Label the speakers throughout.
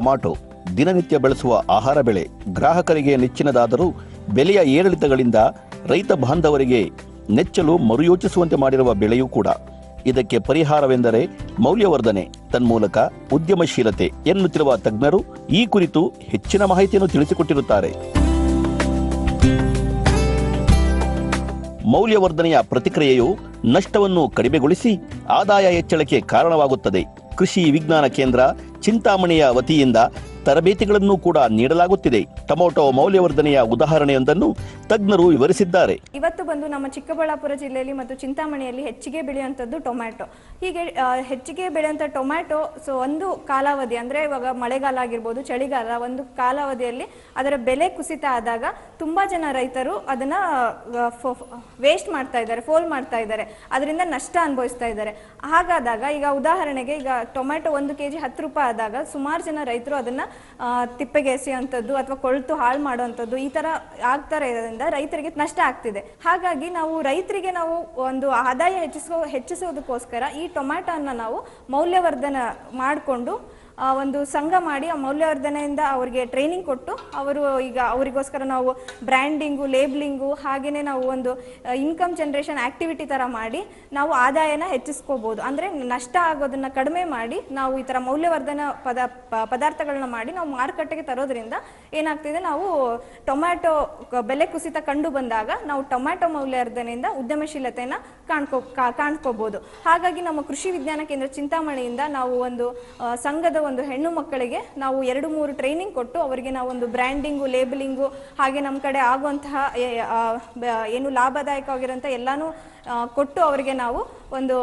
Speaker 1: Tomato, ದಿನನಿತ್ಯ ಬಳಸುವ ಆಹಾರ ಬೆಳೆ, ಗ್ರಾಹಕರಿಗೆ ನೆಚ್ಚಿನದಾದರೂ ಬೆಲೆಯ ಏರಿಳಿತಗಳಿಂದ ರೈತ ಬಾಂಧವರಿಗೆ ನೆಚ್ಚಲು ಮರುಯೋಚಿಸುವಂತೆ ಮಾಡಿರುವ ಬೆಳೆಯೂ ಕೂಡ. ಇದಕ್ಕೆ ಪರಿಹಾರವೆಂದರೆ ಮೌಲ್ಯವರ್ಧನೆ, ತನ್ಮೂಲಕ ಉದ್ಯಮಶೀಲತೆ ಎನ್ನುತ್ತಿರುವ ತಜ್ಞರು ಈ ಕುರಿತು ಹೆಚ್ಚಿನ ಮಾಹಿತಿಯನ್ನು ತಿಳಿಸಿಕೊಟ್ಟಿರುತ್ತಾರೆ. ಮೌಲ್ಯವರ್ಧನೆಯ ಪ್ರತಿಕ್ರಿಯೆಯು ನಷ್ಟವನ್ನು ಕಡಿಮೆಗೊಳಿಸಿ ಆದಾಯ ಹೆಚ್ಚಳಕ್ಕೆ ಕಾರಣವಾಗುತ್ತದೆ. ಕೃಷಿ ವಿಜ್ಞಾನ ಕೇಂದ್ರ ಚಿಂತಾಮಣಿಯ ವತಿಯಿಂದ ತರಬೇತಿಗಳನ್ನು ಕೂಡ ನೀಡಲಾಗುತ್ತಿದೆ. ಟೊಮೊಟೊ ಮೌಲ್ಯವರ್ಧನೆಯ ಉದಾಹರಣೆಯೊಂದನ್ನು ತಜ್ಞರು ವಿವರಿಸಿದ್ದಾರೆ.
Speaker 2: ಇವತ್ತು ಬಂದು ನಮ್ಮ ಚಿಕ್ಕಬಳ್ಳಾಪುರ ಜಿಲ್ಲೆಯಲ್ಲಿ ಮತ್ತು ಚಿಂತಾಮಣಿಯಲ್ಲಿ ಹೆಚ್ಚಿಗೆ ಬೆಳೆಯುವಂಥದ್ದು ಟೊಮ್ಯಾಟೊ. ಹೀಗೆ ಹೆಚ್ಚಿಗೆ ಬೆಳೆಯುವಂಥ ಟೊಮ್ಯಾಟೊ, ಸೊ ಒಂದು ಕಾಲಾವಧಿ, ಅಂದರೆ ಇವಾಗ ಮಳೆಗಾಲ ಆಗಿರ್ಬೋದು, ಚಳಿಗಾಲ, ಒಂದು ಕಾಲಾವಧಿಯಲ್ಲಿ ಅದರ ಬೆಲೆ ಕುಸಿತ ಆದಾಗ ತುಂಬ ಜನ ರೈತರು ಅದನ್ನು ವೇಸ್ಟ್ ಮಾಡ್ತಾ ಇದ್ದಾರೆ, ಫೋಲ್ ಮಾಡ್ತಾ ಇದ್ದಾರೆ. ಅದರಿಂದ ನಷ್ಟ ಅನುಭವಿಸ್ತಾ ಇದ್ದಾರೆ. ಹಾಗಾದಾಗ ಈಗ ಉದಾಹರಣೆಗೆ ಈಗ ಟೊಮ್ಯಾಟೊ ಒಂದು ಕೆ ಜಿ ಹತ್ತು ರೂಪಾಯಿ ಆದಾಗ ಸುಮಾರು ಜನ ರೈತರು ಅದನ್ನು ತಿಪ್ಪೆಗೆ ಎಸೆಯುವಂಥದ್ದು ಅಥವಾ ಕೊಳ್ತು ಹಾಳು ಮಾಡುವಂಥದ್ದು ಈ ಥರ ಆಗ್ತಾ ಇರೋದ್ರಿಂದ ರೈತರಿಗೆ ನಷ್ಟ ಆಗ್ತಿದೆ. ಹಾಗಾಗಿ ನಾವು ರೈತರಿಗೆ ನಾವು ಒಂದು ಆದಾಯ ಹೆಚ್ಚಿಸೋ ಹೆಚ್ಚಿಸೋದಕ್ಕೋಸ್ಕರ ಈ ಟೊಮ್ಯಾಟೋನ ನಾವು ಮೌಲ್ಯವರ್ಧನ ಮಾಡಿಕೊಂಡು ಒಂದು ಸಂಘ ಮಾಡಿ ಆ ಮೌಲ್ಯವರ್ಧನೆಯಿಂದ ಅವರಿಗೆ ಟ್ರೈನಿಂಗ್ ಕೊಟ್ಟು ಅವರು ಈಗ ಅವರಿಗೋಸ್ಕರ ನಾವು ಬ್ರ್ಯಾಂಡಿಂಗು ಲೇಬ್ಲಿಂಗು ಹಾಗೆಯೇ ನಾವು ಒಂದು ಇನ್ಕಮ್ ಜನ್ರೇಷನ್ ಆಕ್ಟಿವಿಟಿ ಥರ ಮಾಡಿ ನಾವು ಆದಾಯನ ಹೆಚ್ಚಿಸ್ಕೋಬೋದು. ಅಂದರೆ ನಷ್ಟ ಆಗೋದನ್ನು ಕಡಿಮೆ ಮಾಡಿ ನಾವು ಈ ಥರ ಮೌಲ್ಯವರ್ಧನ ಪದ ಪದಾರ್ಥಗಳನ್ನ ಮಾಡಿ ನಾವು ಮಾರುಕಟ್ಟೆಗೆ ತರೋದ್ರಿಂದ ಏನಾಗ್ತಿದೆ ನಾವು ಟೊಮ್ಯಾಟೊ ಬೆಲೆ ಕುಸಿತ ಕಂಡು ಬಂದಾಗ ನಾವು ಟೊಮ್ಯಾಟೊ ಮೌಲ್ಯವರ್ಧನೆಯಿಂದ ಉದ್ಯಮಶೀಲತೆಯನ್ನು ಕಾಣ್ಕೋ ಕಾಣ್ಕೋಬೋದು. ಹಾಗಾಗಿ ನಮ್ಮ ಕೃಷಿ ವಿಜ್ಞಾನ ಕೇಂದ್ರ ಚಿಂತಾಮಣಿಯಿಂದ ನಾವು ಒಂದು ಸಂಘದ ಒಂದು ಹೆಣ್ಣು ಮಕ್ಕಳಿಗೆ ನಾವು ಎರಡು ಮೂರು ಟ್ರೈನಿಂಗ್ ಕೊಟ್ಟು ಅವರಿಗೆ ನಾವು ಒಂದು ಬ್ರ್ಯಾಂಡಿಂಗು ಲೇಬಲಿಂಗು ಹಾಗೆ ನಮ್ಮ ಕಡೆ ಆಗುವಂತಹ ಏನು ಲಾಭದಾಯಕವಾಗಿರೋಂಥ ಎಲ್ಲಾನು ಕೊಟ್ಟು ಅವರಿಗೆ ನಾವು ಒಂದು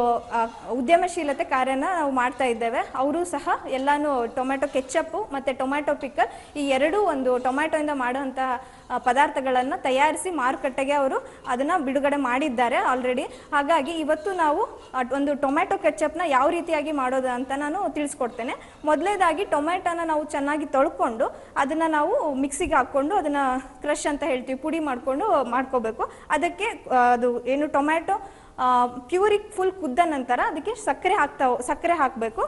Speaker 2: ಉದ್ಯಮಶೀಲತೆ ಕಾರ್ಯನ ನಾವು ಮಾಡ್ತಾ ಇದ್ದೇವೆ. ಅವರು ಸಹ ಎಲ್ಲಾನು ಟೊಮ್ಯಾಟೊ ಕೆಚ್ಚಪ್ಪು ಮತ್ತು ಟೊಮ್ಯಾಟೊ ಪಿಕ್ಕಲ್ ಈ ಎರಡೂ ಒಂದು ಟೊಮ್ಯಾಟೊಯಿಂದ ಮಾಡುವಂತಹ ಪದಾರ್ಥಗಳನ್ನು ತಯಾರಿಸಿ ಮಾರುಕಟ್ಟೆಗೆ ಅವರು ಅದನ್ನು ಬಿಡುಗಡೆ ಮಾಡಿದ್ದಾರೆ ಆಲ್ರೆಡಿ ಹಾಗಾಗಿ ಇವತ್ತು ನಾವು ಒಂದು ಟೊಮ್ಯಾಟೊ ಕೆಚ್ಚಪ್ನ ಯಾವ ರೀತಿಯಾಗಿ ಮಾಡೋದು ಅಂತ ನಾನು ತಿಳಿಸ್ಕೊಡ್ತೇನೆ. ಮೊದಲೇದಾಗಿ ಟೊಮ್ಯಾಟೊನ ನಾವು ಚೆನ್ನಾಗಿ ತೊಳ್ಕೊಂಡು ಅದನ್ನು ನಾವು ಮಿಕ್ಸಿಗೆ ಹಾಕ್ಕೊಂಡು ಅದನ್ನು ಕ್ರಷ್ ಅಂತ ಹೇಳ್ತೀವಿ, ಪುಡಿ ಮಾಡಿಕೊಂಡು ಮಾಡ್ಕೋಬೇಕು. ಅದಕ್ಕೆ ಅದು ಏನು ಟೊಮ್ಯಾಟೊ ಪ್ಯೂರಿಗೆ ಫುಲ್ ಕುದ್ದ ನಂತರ ಅದಕ್ಕೆ ಸಕ್ಕರೆ ಹಾಕ್ತಾ ಸಕ್ಕರೆ ಹಾಕಬೇಕು.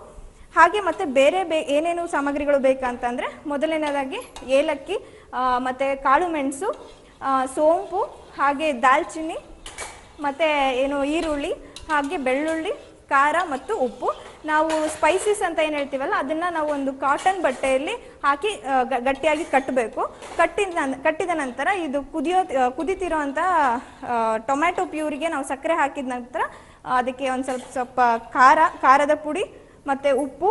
Speaker 2: ಹಾಗೆ ಮತ್ತೆ ಬೇರೆ ಬೇ ಏನೇನು ಸಾಮಗ್ರಿಗಳು ಬೇಕಂತಂದರೆ ಮೊದಲನೇದಾಗಿ ಏಲಕ್ಕಿ ಮತ್ತೆ ಕಾಳು ಮೆಣಸು ಸೋಂಪು, ಹಾಗೆ ದಾಲ್ಚಿನ್ನಿ, ಮತ್ತು ಏನು ಈರುಳ್ಳಿ, ಹಾಗೆ ಬೆಳ್ಳುಳ್ಳಿ ಖಾರ ಮತ್ತು ಉಪ್ಪು. ನಾವು ಸ್ಪೈಸಸ್ ಅಂತ ಏನು ಹೇಳ್ತೀವಲ್ಲ ಅದನ್ನು ನಾವು ಒಂದು ಕಾಟನ್ ಬಟ್ಟೆಯಲ್ಲಿ ಹಾಕಿ ಗಟ್ಟಿಯಾಗಿ ಕಟ್ಟಬೇಕು ಕಟ್ಟಿದ ಕಟ್ಟಿದ ನಂತರ ಇದು ಕುದಿಯೋ ಆ, ಕುದಿತಿರೋಂಥ ಟೊಮ್ಯಾಟೊ ಪ್ಯೂರಿಗೆ ನಾವು ಸಕ್ಕರೆ ಹಾಕಿದ ನಂತರ ಅದಕ್ಕೆ ಒಂದು ಸ್ವಲ್ಪ ಸ್ವಲ್ಪ ಖಾರ ಖಾರದ ಪುಡಿ ಮತ್ತು ಉಪ್ಪು.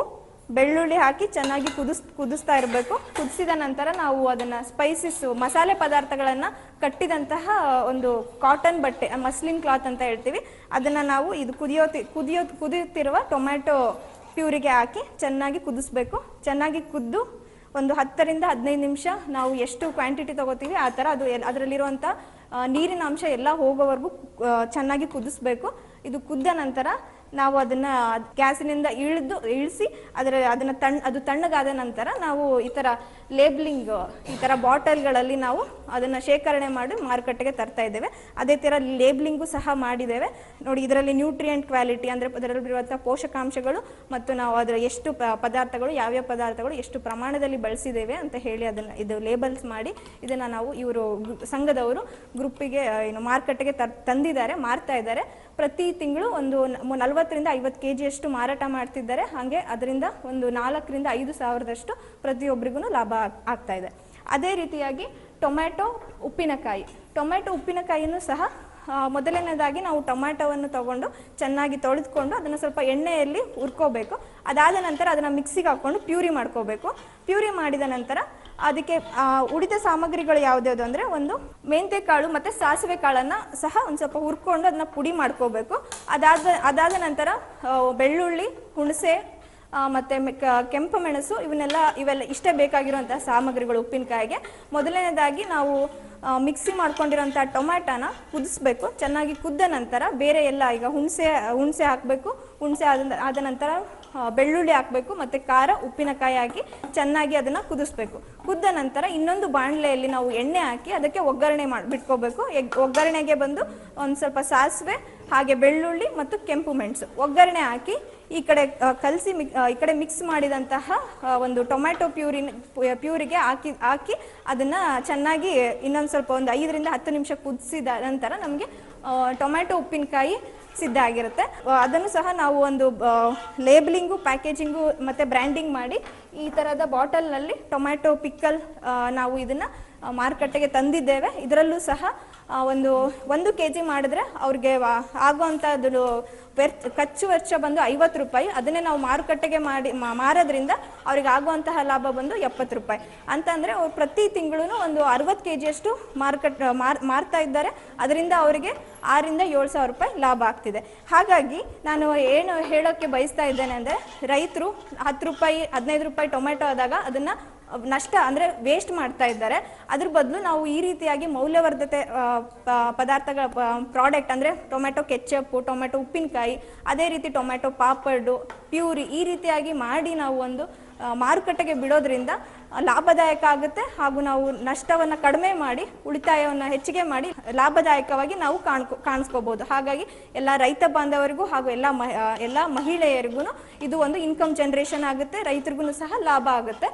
Speaker 2: ಬೆಳ್ಳುಳ್ಳಿ ಹಾಕಿ ಚೆನ್ನಾಗಿ ಕುದಿಸ್, ಕುದಿಸ್ತಾ ಇರಬೇಕು. ಕುದಿಸಿದ ನಂತರ ನಾವು ಅದನ್ನು ಸ್ಪೈಸಸ್ ಮಸಾಲೆ ಪದಾರ್ಥಗಳನ್ನು ಕಟ್ಟಿದಂತಹ ಒಂದು ಕಾಟನ್ ಬಟ್ಟೆ ಮಸ್ಲಿನ್ ಕ್ಲಾತ್ ಅಂತ ಹೇಳ್ತೀವಿ. ಅದನ್ನು ನಾವು ಇದು ಕುದಿಯೋ ಕುದಿಯೋ ಕುದಿಯುತ್ತಿರುವ ಟೊಮ್ಯಾಟೊ ಪ್ಯೂರಿಗೆ ಹಾಕಿ ಚೆನ್ನಾಗಿ ಕುದಿಸ್ಬೇಕು. ಚೆನ್ನಾಗಿ ಕುದ್ದು ಒಂದು ಹತ್ತರಿಂದ ಹದಿನೈದು ನಿಮಿಷ ನಾವು ಎಷ್ಟು ಕ್ವಾಂಟಿಟಿ ತಗೋತೀವಿ ಆ ಥರ ಅದು ಅದರಲ್ಲಿರುವಂಥ ನೀರಿನ ಅಂಶ ಎಲ್ಲ ಹೋಗೋವರೆಗೂ ಚೆನ್ನಾಗಿ ಕುದಿಸ್ಬೇಕು. ಇದು ಕುದ್ದ ನಂತರ ನಾವು ಅದನ್ನ ಗ್ಯಾಸಿನಿಂದ ಇಳಿದು, ಇಳಿಸಿ ಅದರ, ಅದನ್ನ ತಣ್ಣ ಅದು ತಣ್ಣಗಾದ ನಂತರ ನಾವು ಈ ತರ ಲೇಬ್ಲಿಂಗ್, ಈ ಥರ ಬಾಟಲ್ಗಳಲ್ಲಿ ನಾವು ಅದನ್ನ ಶೇಖರಣೆ ಮಾಡಿ ಮಾರುಕಟ್ಟೆಗೆ ತರ್ತಾ ಇದ್ದೇವೆ. ಅದೇ ತರ ಲೇಬ್ಲಿಂಗು ಸಹ ಮಾಡಿದ್ದೇವೆ. ನೋಡಿ, ಇದರಲ್ಲಿ ನ್ಯೂಟ್ರಿಯೆಂಟ್ ಕ್ವಾಲಿಟಿ ಅಂದ್ರೆ ಅದರಲ್ಲಿರುವಂಥ ಪೋಷಕಾಂಶಗಳು ಮತ್ತು ನಾವು ಅದರ ಎಷ್ಟು ಪದಾರ್ಥಗಳು, ಯಾವ್ಯಾವ ಪದಾರ್ಥಗಳು ಎಷ್ಟು ಪ್ರಮಾಣದಲ್ಲಿ ಬಳಸಿದ್ದೇವೆ ಅಂತ ಹೇಳಿ ಅದನ್ನ ಇದು ಲೇಬಲ್ಸ್ ಮಾಡಿ ಇದನ್ನ ನಾವು ಇವರು ಸಂಘದವರು ಗ್ರೂಪಿಗೆ ಏನು ಮಾರುಕಟ್ಟೆಗೆ ತರ್, ತಂದಿದ್ದಾರೆ, ಮಾರ್ತಾ ಇದ್ದಾರೆ. ಪ್ರತಿ ತಿಂಗಳು ಒಂದು ನ- ನಲವತ್ತರಿಂದ ಐವತ್ತು ಕೆ ಜಿಯಷ್ಟು ಮಾರಾಟ ಮಾಡ್ತಿದ್ದಾರೆ. ಹಾಗೆ ಅದರಿಂದ ಒಂದು ನಾಲ್ಕರಿಂದ ಐದು ಸಾವಿರದಷ್ಟು ಪ್ರತಿಯೊಬ್ಬರಿಗೂ ಲಾಭ ಆಗ್ತಾ ಇದೆ. ಅದೇ ರೀತಿಯಾಗಿ ಟೊಮ್ಯಾಟೊ, ಉಪ್ಪಿನಕಾಯಿ. ಟೊಮ್ಯಾಟೊ ಉಪ್ಪಿನಕಾಯಿನೂ ಸಹ ಮೊದಲನೇದಾಗಿ ನಾವು ಟೊಮ್ಯಾಟೊವನ್ನು ತಗೊಂಡು ಚೆನ್ನಾಗಿ ತೊಳೆದುಕೊಂಡು ಅದನ್ನು ಸ್ವಲ್ಪ ಎಣ್ಣೆಯಲ್ಲಿ ಹುರ್ಕೋಬೇಕು. ಅದಾದ ನಂತರ ಅದನ್ನು ಮಿಕ್ಸಿಗೆ ಹಾಕ್ಕೊಂಡು ಪ್ಯೂರಿ ಮಾಡ್ಕೋಬೇಕು. ಪ್ಯೂರಿ ಮಾಡಿದ ನಂತರ ಅದಕ್ಕೆ ಉಳಿದ ಸಾಮಗ್ರಿಗಳು ಯಾವ್ದ್ಯಾವ್ದು ಅಂದರೆ ಒಂದು ಮೆಂತೆ ಕಾಳು ಮತ್ತು ಸಾಸಿವೆ ಕಾಳನ್ನು ಸಹ ಒಂದು ಸ್ವಲ್ಪ ಹುರ್ಕೊಂಡು ಅದನ್ನ ಪುಡಿ ಮಾಡ್ಕೋಬೇಕು. ಅದಾದ ಅದಾದ ನಂತರ ಬೆಳ್ಳುಳ್ಳಿ, ಹುಣಸೆ ಮತ್ತೆ ಕೆಂಪು ಮೆಣಸು ಇವನ್ನೆಲ್ಲ ಇವೆಲ್ಲ ಇಷ್ಟೇ ಬೇಕಾಗಿರುವಂತಹ ಸಾಮಗ್ರಿಗಳು ಉಪ್ಪಿನಕಾಯಿಗೆ. ಮೊದಲನೇದಾಗಿ ನಾವು ಮಿಕ್ಸಿ ಮಾಡ್ಕೊಂಡಿರೋಂಥ ಟೊಮ್ಯಾಟೋನ ಕುದಿಸ್ಬೇಕು. ಚೆನ್ನಾಗಿ ಕುದ್ದ ನಂತರ ಬೇರೆ ಎಲ್ಲ ಈಗ ಹುಣಸೆ ಹುಣಸೆ ಹಾಕಬೇಕು. ಹುಣಸೆ ಆದ ನಂತರ ಬೆಳ್ಳುಳ್ಳಿ ಹಾಕಬೇಕು ಮತ್ತು ಖಾರ ಉಪ್ಪಿನಕಾಯಿ ಹಾಕಿ ಚೆನ್ನಾಗಿ ಅದನ್ನು ಕುದಿಸ್ಬೇಕು. ಕುದ್ದ ನಂತರ ಇನ್ನೊಂದು ಬಾಣಲೆಯಲ್ಲಿ ನಾವು ಎಣ್ಣೆ ಹಾಕಿ ಅದಕ್ಕೆ ಒಗ್ಗರಣೆ ಮಾಡಿ, ಬಿಟ್ಕೋಬೇಕು. ಒಗ್ಗರಣೆಗೆ ಬಂದು ಒಂದು ಸ್ವಲ್ಪ ಸಾಸಿವೆ, ಹಾಗೆ ಬೆಳ್ಳುಳ್ಳಿ ಮತ್ತು ಕೆಂಪು ಮೆಣಸು. ಒಗ್ಗರಣೆ ಹಾಕಿ ಈ ಕಡೆ ಕಲಸಿ ಮಿಕ್ ಈ ಕಡೆ ಮಿಕ್ಸ್ ಮಾಡಿದಂತಹ ಒಂದು ಟೊಮ್ಯಾಟೊ ಪ್ಯೂರಿನ ಪ್ಯೂರಿಗೆ ಹಾಕಿ ಹಾಕಿ ಅದನ್ನ ಚೆನ್ನಾಗಿ ಇನ್ನೊಂದು ಸ್ವಲ್ಪ ಒಂದು ಐದರಿಂದ ಹತ್ತು ನಿಮಿಷ ಕುದಿಸಿದ ನಂತರ ನಮಗೆ ಟೊಮ್ಯಾಟೊ ಉಪ್ಪಿನಕಾಯಿ ಸಿದ್ಧ ಆಗಿರುತ್ತೆ. ಅದನ್ನು ಸಹ ನಾವು ಒಂದು ಲೇಬಲಿಂಗು, ಪ್ಯಾಕೇಜಿಂಗು ಮತ್ತು ಬ್ರ್ಯಾಂಡಿಂಗ್ ಮಾಡಿ ಈ ಥರದ ಬಾಟಲ್ನಲ್ಲಿ ಟೊಮ್ಯಾಟೊ ಪಿಕ್ಕಲ್ ನಾವು ಇದನ್ನು ಮಾರುಕಟ್ಟೆಗೆ ತಂದಿದ್ದೇವೆ. ಇದರಲ್ಲೂ ಸಹ ಒಂದು ಒಂದು ಕೆ ಜಿ ಮಾಡಿದ್ರೆ ಅವ್ರಿಗೆ ಆಗುವಂತದ್ದು ಆಗುವಂಥದ್ದು ವೆರ್ ಖರ್ಚು ವೆಚ್ಚ ಬಂದು ಐವತ್ತು ರೂಪಾಯಿ. ಅದನ್ನೇ ನಾವು ಮಾರುಕಟ್ಟೆಗೆ ಮಾಡಿ ಮಾರೋದ್ರಿಂದ ಅವ್ರಿಗೆ ಆಗುವಂತಹ ಲಾಭ ಬಂದು ಎಪ್ಪತ್ತು ರೂಪಾಯಿ. ಅಂತಂದರೆ ಅವ್ರು ಪ್ರತಿ ತಿಂಗಳು ಒಂದು ಅರವತ್ತು ಕೆ ಜಿಯಷ್ಟು ಮಾರುಕಟ್ಟೆ ಮಾರ್, ಮಾರ್ತಾ ಇದ್ದಾರೆ. ಅದರಿಂದ ಅವರಿಗೆ ಆರಿಂದ ಏಳು ಸಾವಿರ ರೂಪಾಯಿ ಲಾಭ ಆಗ್ತಿದೆ. ಹಾಗಾಗಿ ನಾನು ಏನು ಹೇಳೋಕ್ಕೆ ಬಯಸ್ತಾ ಇದ್ದೇನೆ ಅಂದರೆ ರೈತರು ಹತ್ತು ರೂಪಾಯಿ, ಹದಿನೈದು ರೂಪಾಯಿ ಟೊಮೆಟೊ ಆದಾಗ ಅದನ್ನು ನಷ್ಟ ಅಂದರೆ ವೇಸ್ಟ್ ಮಾಡ್ತಾ ಇದ್ದಾರೆ. ಅದ್ರ ಬದಲು ನಾವು ಈ ರೀತಿಯಾಗಿ ಮೌಲ್ಯವರ್ಧತೆ ಪದಾರ್ಥಗಳ ಪ್ರಾಡಕ್ಟ್ ಅಂದರೆ ಟೊಮೆಟೊ ಕೆಚ್ಚಪ್ಪು ಟೊಮೆಟೊ ಉಪ್ಪಿನಕಾಯಿ, ಅದೇ ರೀತಿ ಟೊಮೆಟೊ ಪಾಪಡ್ ಪ್ಯೂರಿ ಈ ರೀತಿಯಾಗಿ ಮಾಡಿ ನಾವು ಒಂದು ಮಾರುಕಟ್ಟೆಗೆ ಬಿಡೋದ್ರಿಂದ ಲಾಭದಾಯಕ ಆಗುತ್ತೆ ಹಾಗೂ ನಾವು ನಷ್ಟವನ್ನು ಕಡಿಮೆ ಮಾಡಿ, ಉಳಿತಾಯವನ್ನು ಹೆಚ್ಚಿಗೆ ಮಾಡಿ ಲಾಭದಾಯಕವಾಗಿ ನಾವು ಕಾಣ್ಕೊ ಕಾಣಿಸ್ಕೋಬಹುದು ಹಾಗಾಗಿ ಎಲ್ಲ ರೈತ ಬಾಂಧವರಿಗೂ ಹಾಗೂ ಎಲ್ಲ ಮಹ ಎಲ್ಲ ಮಹಿಳೆಯರಿಗೂ ಇದು ಒಂದು ಇನ್ಕಮ್ ಜನರೇಷನ್ ಆಗುತ್ತೆ, ರೈತರಿಗೂ ಸಹ ಲಾಭ ಆಗುತ್ತೆ.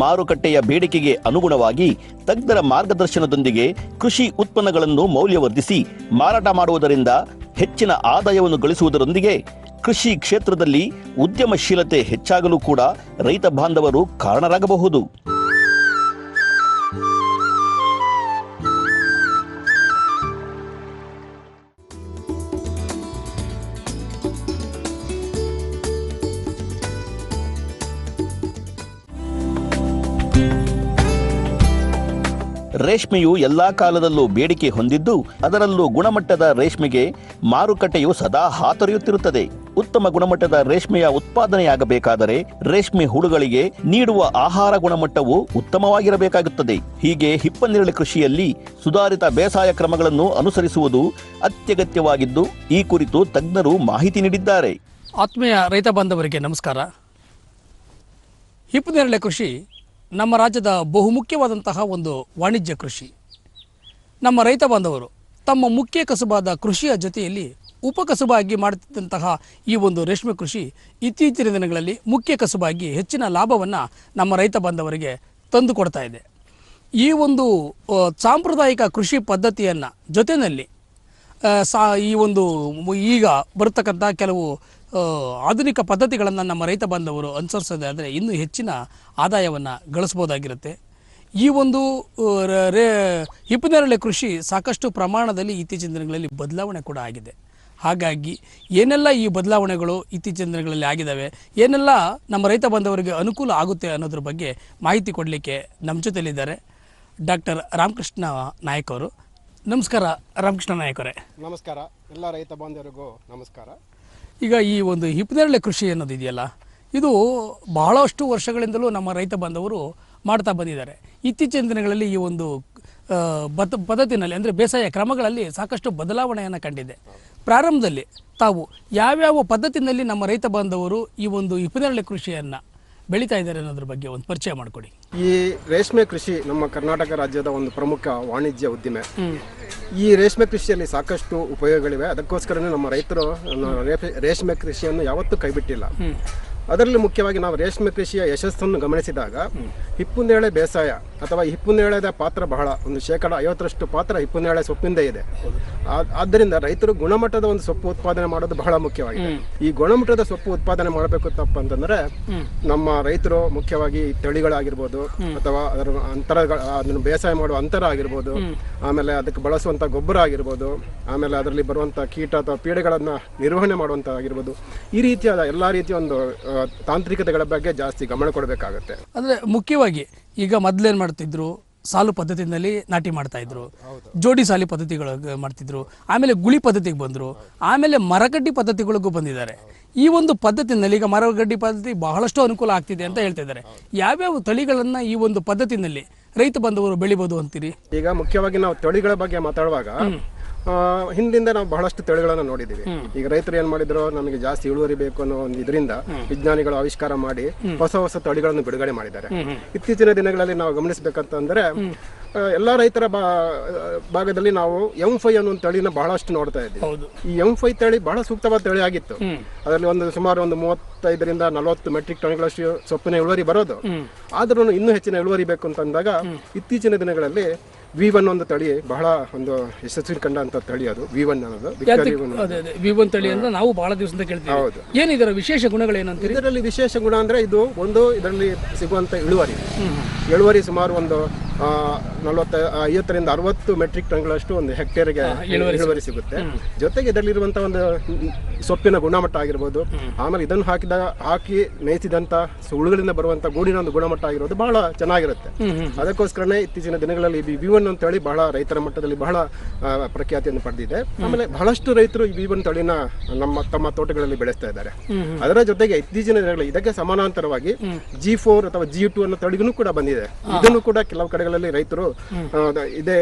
Speaker 1: ಮಾರುಕಟ್ಟೆಯ ಬೇಡಿಕೆಗೆ ಅನುಗುಣವಾಗಿ ತಜ್ಞರ ಮಾರ್ಗದರ್ಶನದೊಂದಿಗೆ ಕೃಷಿ ಉತ್ಪನ್ನಗಳನ್ನು ಮೌಲ್ಯವರ್ಧಿಸಿ ಮಾರಾಟ ಮಾಡುವುದರಿಂದ ಹೆಚ್ಚಿನ ಆದಾಯವನ್ನು ಗಳಿಸುವುದರೊಂದಿಗೆ ಕೃಷಿ ಕ್ಷೇತ್ರದಲ್ಲಿ ಉದ್ಯಮಶೀಲತೆ ಹೆಚ್ಚಾಗಲು ಕೂಡ ರೈತ ಬಾಂಧವರು ಕಾರಣರಾಗಬಹುದು. ರೇಷ್ಮೆಯು ಎಲ್ಲಾ ಕಾಲದಲ್ಲೂ ಬೇಡಿಕೆ ಹೊಂದಿದ್ದು, ಅದರಲ್ಲೂ ಗುಣಮಟ್ಟದ ರೇಷ್ಮೆಗೆ ಮಾರುಕಟ್ಟೆಯು ಸದಾ ಹಾತೊರೆಯುತ್ತಿರುತ್ತದೆ. ಉತ್ತಮ ಗುಣಮಟ್ಟದ ರೇಷ್ಮೆಯ ಉತ್ಪಾದನೆಯಾಗಬೇಕಾದರೆ ರೇಷ್ಮೆ ಹುಳುಗಳಿಗೆ ನೀಡುವ ಆಹಾರ ಗುಣಮಟ್ಟವು ಉತ್ತಮವಾಗಿರಬೇಕಾಗುತ್ತದೆ. ಹೀಗೆ ಹಿಪ್ಪನೇರಳೆ ಕೃಷಿಯಲ್ಲಿ ಸುಧಾರಿತ ಬೇಸಾಯ ಕ್ರಮಗಳನ್ನು ಅನುಸರಿಸುವುದು ಅತ್ಯಗತ್ಯವಾಗಿದ್ದು, ಈ ಕುರಿತು ತಜ್ಞರು ಮಾಹಿತಿ ನೀಡಿದ್ದಾರೆ.
Speaker 3: ಆತ್ಮೀಯ ರೈತ ಬಾಂಧವರಿಗೆ ನಮಸ್ಕಾರ. ಹಿಪ್ಪನೇರಳೆ ಕೃಷಿ ನಮ್ಮ ರಾಜ್ಯದ ಬಹುಮುಖ್ಯವಾದಂತಹ ಒಂದು ವಾಣಿಜ್ಯ ಕೃಷಿ. ನಮ್ಮ ರೈತ ಬಾಂಧವರು ತಮ್ಮ ಮುಖ್ಯ ಕಸುಬಾದ ಕೃಷಿಯ ಜೊತೆಯಲ್ಲಿ ಉಪಕಸುಬಾಗಿ ಮಾಡುತ್ತಿದ್ದಂತಹ ಈ ಒಂದು ರೇಷ್ಮೆ ಕೃಷಿ ಇತ್ತೀಚಿನ ದಿನಗಳಲ್ಲಿ ಮುಖ್ಯ ಕಸುಬಾಗಿ ಹೆಚ್ಚಿನ ಲಾಭವನ್ನು ನಮ್ಮ ರೈತ ಬಾಂಧವರಿಗೆ ತಂದುಕೊಡ್ತಾ ಇದೆ. ಈ ಒಂದು ಸಾಂಪ್ರದಾಯಿಕ ಕೃಷಿ ಪದ್ಧತಿಯನ್ನು ಜೊತೆಯಲ್ಲಿ ಸಾ, ಈ ಒಂದು, ಈಗ ಬರ್ತಕ್ಕಂಥ ಕೆಲವು ಆಧುನಿಕ ಪದ್ಧತಿಗಳನ್ನು ನಮ್ಮ ರೈತ ಬಾಂಧವರು ಅನುಸರಿಸೋದಾದರೆ ಇನ್ನೂ ಹೆಚ್ಚಿನ ಆದಾಯವನ್ನು ಗಳಿಸ್ಬೋದಾಗಿರುತ್ತೆ. ಈ ಒಂದು ರ- ಹಿಪ್ಪನೇರಳೆ ಕೃಷಿ ಸಾಕಷ್ಟು ಪ್ರಮಾಣದಲ್ಲಿ ಇತ್ತೀಚಿನ ದಿನಗಳಲ್ಲಿ ಬದಲಾವಣೆ ಕೂಡ ಆಗಿದೆ. ಹಾಗಾಗಿ ಏನೆಲ್ಲ ಈ ಬದಲಾವಣೆಗಳು ಇತ್ತೀಚಿನ ದಿನಗಳಲ್ಲಿ ಆಗಿದ್ದಾವೆ ಏನೆಲ್ಲ ನಮ್ಮ ರೈತ ಬಾಂಧವರಿಗೆ ಅನುಕೂಲ ಆಗುತ್ತೆ ಅನ್ನೋದ್ರ ಬಗ್ಗೆ ಮಾಹಿತಿ ಕೊಡಲಿಕ್ಕೆ ನಮ್ಮ ಜೊತೆಯಲ್ಲಿದ್ದಾರೆ ಡಾಕ್ಟರ್ ರಾಮಕೃಷ್ಣ ನಾಯಕ್ ನಮಸ್ಕಾರ ರಾಮಕೃಷ್ಣ ನಾಯಕರೇ
Speaker 4: ನಮಸ್ಕಾರ, ಎಲ್ಲ ರೈತ ಬಾಂಧವರಿಗೂ ನಮಸ್ಕಾರ.
Speaker 3: ಈಗ ಈ ಒಂದು ಹಿಪ್ಪನೇರಳೆ ಕೃಷಿ ಅನ್ನೋದು ಇದೆಯಲ್ಲ, ಇದು ಬಹಳಷ್ಟು ವರ್ಷಗಳಿಂದಲೂ ನಮ್ಮ ರೈತ ಬಾಂಧವರು ಮಾಡ್ತಾ ಬಂದಿದ್ದಾರೆ. ಇತ್ತೀಚಿನ ದಿನಗಳಲ್ಲಿ ಈ ಒಂದು ಬದ ಪದ್ಧತಿನಲ್ಲಿ ಅಂದರೆ ಬೇಸಾಯ ಕ್ರಮಗಳಲ್ಲಿ ಸಾಕಷ್ಟು ಬದಲಾವಣೆಯನ್ನು ಕಂಡಿದೆ. ಪ್ರಾರಂಭದಲ್ಲಿ ತಾವು ಯಾವ್ಯಾವ ಪದ್ಧತಿನಲ್ಲಿ ನಮ್ಮ ರೈತ ಬಾಂಧವರು ಈ ಒಂದು ಹಿಪ್ಪನೇರಳೆ ಕೃಷಿಯನ್ನು ಬೆಳೀತಾ ಇದ್ದಾರೆ ಅನ್ನೋದ್ರ ಬಗ್ಗೆ ಒಂದು ಪರಿಚಯ ಮಾಡಿಕೊಡಿ.
Speaker 4: ಈ ರೇಷ್ಮೆ ಕೃಷಿ ನಮ್ಮ ಕರ್ನಾಟಕ ರಾಜ್ಯದ ಒಂದು ಪ್ರಮುಖ ವಾಣಿಜ್ಯ ಉದ್ದಿಮೆ. ಈ ರೇಷ್ಮೆ ಕೃಷಿಯಲ್ಲಿ ಸಾಕಷ್ಟು ಉಪಯೋಗಗಳಿವೆ. ಅದಕ್ಕೋಸ್ಕರನೇ ನಮ್ಮ ರೈತರು ರೇಷ್ಮೆ ಕೃಷಿಯನ್ನು ಯಾವತ್ತೂ ಕೈಬಿಟ್ಟಿಲ್ಲ. ಅದರಲ್ಲಿ ಮುಖ್ಯವಾಗಿ ನಾವು ರೇಷ್ಮೆ ಕೃಷಿಯ ಯಶಸ್ಸನ್ನು ಗಮನಿಸಿದಾಗ ಹಿಪ್ಪುನೇಳೆ ಬೇಸಾಯ ಅಥವಾ ಹಿಪ್ಪುನೇಳೆದ ಪಾತ್ರ ಬಹಳ ಒಂದು ಶೇಕಡ ಐವತ್ತರಷ್ಟು ಪಾತ್ರ ಹಿಪ್ಪುನೇಳೆ ಸೊಪ್ಪಿಂದ ಇದೆ. ಆದ್ದರಿಂದ ರೈತರು ಗುಣಮಟ್ಟದ ಒಂದು ಸೊಪ್ಪು ಉತ್ಪಾದನೆ ಮಾಡೋದು ಬಹಳ ಮುಖ್ಯವಾಗಿದೆ. ಈ ಗುಣಮಟ್ಟದ ಸೊಪ್ಪು ಉತ್ಪಾದನೆ ಮಾಡಬೇಕು ತಪ್ಪ ಅಂತಂದ್ರೆ ನಮ್ಮ ರೈತರು ಮುಖ್ಯವಾಗಿ ತಳಿಗಳಾಗಿರ್ಬೋದು ಅಥವಾ ಅದರ ಅಂತರ ಅದನ್ನು ಬೇಸಾಯ ಮಾಡುವ ಅಂತರ ಆಗಿರ್ಬೋದು ಆಮೇಲೆ ಅದಕ್ಕೆ ಬಳಸುವಂತ ಗೊಬ್ಬರ ಆಗಿರ್ಬೋದು ಆಮೇಲೆ ಅದರಲ್ಲಿ ಬರುವಂತ ಕೀಟ ಅಥವಾ ಪೀಡೆಗಳನ್ನ ನಿರ್ವಹಣೆ ಮಾಡುವಂತ ಆಗಿರ್ಬೋದು ಈ ರೀತಿಯಾದ ಎಲ್ಲಾ ರೀತಿಯ ಒಂದು ತಾಂತ್ರಿಕತೆಗಳ ಬಗ್ಗೆ ಜಾಸ್ತಿ ಗಮನ ಕೊಡಬೇಕಾಗುತ್ತೆ.
Speaker 3: ಅಂದ್ರೆ ಮುಖ್ಯವಾಗಿ ಈಗ ಮೊದಲೇನು ಮಾಡ್ತಿದ್ರು ಸಾಲು ಪದ್ಧತಿನಲ್ಲಿ ನಾಟಿ ಮಾಡ್ತಾ ಇದ್ರು. ಜೋಡಿ ಸಾಲಿ ಪದ್ಧತಿಗಳು ಮಾಡ್ತಿದ್ರು. ಆಮೇಲೆ ಗುಳಿ ಪದ್ಧತಿಗೆ ಬಂದರು. ಆಮೇಲೆ ಮರಗಡ್ಡಿ ಪದ್ಧತಿಗಳಿಗೂ ಬಂದಿದ್ದಾರೆ. ಈ ಒಂದು ಪದ್ಧತಿನಲ್ಲಿ ಈಗ ಮರಗಡ್ಡಿ ಪದ್ಧತಿ ಬಹಳಷ್ಟು ಅನುಕೂಲ ಆಗ್ತಿದೆ ಅಂತ ಹೇಳ್ತಾ ಇದ್ದಾರೆ. ಯಾವ್ಯಾವ ತಳಿಗಳನ್ನು ಈ ಒಂದು ಪದ್ಧತಿನಲ್ಲಿ ರೈತ ಬಂದವರು ಬೆಳಿಬೋದು ಅಂತೀರಿ?
Speaker 4: ಈಗ ಮುಖ್ಯವಾಗಿ ನಾವು ತಳಿಗಳ ಬಗ್ಗೆ ಮಾತಾಡುವಾಗ ಹಿಂದಿಂದ ನಾವು ಬಹಳಷ್ಟು ತಳಿಗಳನ್ನು ನೋಡಿದ್ದೀವಿ. ಈಗ ರೈತರು ಏನ್ ಮಾಡಿದ್ರು? ನಮಗೆ ಜಾಸ್ತಿ ಇಳುವರಿ ಬೇಕು ಅನ್ನೋ ಒಂದು ಇದರಿಂದ ವಿಜ್ಞಾನಿಗಳು ಆವಿಷ್ಕಾರ ಮಾಡಿ ಹೊಸ ಹೊಸ ತಳಿಗಳನ್ನು ಬಿಡುಗಡೆ ಮಾಡಿದ್ದಾರೆ. ಇತ್ತೀಚಿನ ದಿನಗಳಲ್ಲಿ ನಾವು ಗಮನಿಸಬೇಕಂತಂದ್ರೆ ಎಲ್ಲ ಎಲ್ಲಾ ರೈತರ ಭಾಗದಲ್ಲಿ ನಾವು ಎಂ ಫೈ ಅನ್ನೋ ಒಂದು ತಳಿನ ಬಹಳಷ್ಟು ನೋಡ್ತಾ ಇದ್ದೀವಿ. ಈ ಎಂ ಫೈ ತಳಿ ಬಹಳ ಸೂಕ್ತವಾದ ತಳಿ ಆಗಿತ್ತು. ಅದರಲ್ಲಿ ಒಂದು ಸುಮಾರು ಒಂದು ಮೂವತ್ತೈದರಿಂದ ನಲವತ್ತು ಮೆಟ್ರಿಕ್ ಟನ್ಗಳಷ್ಟು ಸೊಪ್ಪಿನ ಇಳುವರಿ ಬರೋದು. ಆದ್ರೂ ಇನ್ನೂ ಹೆಚ್ಚಿನ ಇಳುವರಿ ಬೇಕು ಅಂತಂದಾಗ ಇತ್ತೀಚಿನ ದಿನಗಳಲ್ಲಿ ವಿ ಒನ್ ಒಂದು ತಳಿ ಬಹಳ ಒಂದು ಯಶಸ್ವಿ ಕಂಡಂತ ತಳಿ ಅದು. ವಿ ಒನ್ ಅನ್ನೋದು. ವಿ ಒನ್
Speaker 3: ಅದೇ ಅದೇ. ವಿವನ್ ತಳಿ ಅಂದ್ರೆ ನಾವು ಬಹಳ ದಿವಸದಿಂದ ಕೇಳ್ತೀವಿ.
Speaker 4: ಹೌದು.
Speaker 3: ಏನಿದರ ವಿಶೇಷ ಗುಣಗಳೇನಂತೀರಿ
Speaker 4: ಇದರಲ್ಲಿ ವಿಶೇಷ ಗುಣ ಅಂದ್ರೆ ಇದು ಒಂದು ಇದರಲ್ಲಿ ಸಿಗುವಂತ ಇಳುವರಿ. ಇಳುವರಿ ಸುಮಾರು ಒಂದು ನಲವತ್ತ ಐವತ್ತರಿಂದ ಅರವತ್ತು ಮೆಟ್ರಿಕ್ ಟನ್ಗಳಷ್ಟು ಒಂದು ಹೆಕ್ಟೇರ್ಗೆ ಇಳುವರಿ ಸಿಗುತ್ತೆ. ಜೊತೆಗೆ ಇದರಲ್ಲಿರುವಂತಹ ಒಂದು ಸೊಪ್ಪಿನ ಗುಣಮಟ್ಟ ಆಗಿರ್ಬೋದು ಆಮೇಲೆ ಇದನ್ನು ಹಾಕಿದ ಹಾಕಿ ಮೇಯಿಸಿದಂತ ಹುಳುಗಳಿಂದ ಬರುವಂತ ಗೂಡಿನ ಒಂದು ಗುಣಮಟ್ಟ ಆಗಿರೋದು ಬಹಳ ಚೆನ್ನಾಗಿರುತ್ತೆ. ಅದಕ್ಕೋಸ್ಕರನೇ ಇತ್ತೀಚಿನ ದಿನಗಳಲ್ಲಿ ಈ ವಿ ಒನ್ ತಳಿ ಬಹಳ ರೈತರ ಮಟ್ಟದಲ್ಲಿ ಬಹಳ ಪ್ರಖ್ಯಾತಿಯನ್ನು ಪಡೆದಿದೆ. ಆಮೇಲೆ ಬಹಳಷ್ಟು ರೈತರು ಈ ವಿ ಒನ್ ತಳಿನ ನಮ್ಮ ತಮ್ಮ ತೋಟಗಳಲ್ಲಿ ಬೆಳೆಸ್ತಾ ಇದ್ದಾರೆ. ಅದರ ಜೊತೆಗೆ ಇತ್ತೀಚಿನ ದಿನಗಳಲ್ಲಿ ಇದಕ್ಕೆ ಸಮಾನಾಂತರವಾಗಿ ಜಿ ಫೋರ್ ಅಥವಾ ಜಿ ಟು ಅನ್ನೋ ತಳಿಗೂ ಕೂಡ ಬಂದಿದೆ. ಇದನ್ನು ಕೂಡ ಕೆಲವು ಕಡೆಗಳಲ್ಲಿ ರೈತರು ಇದೇ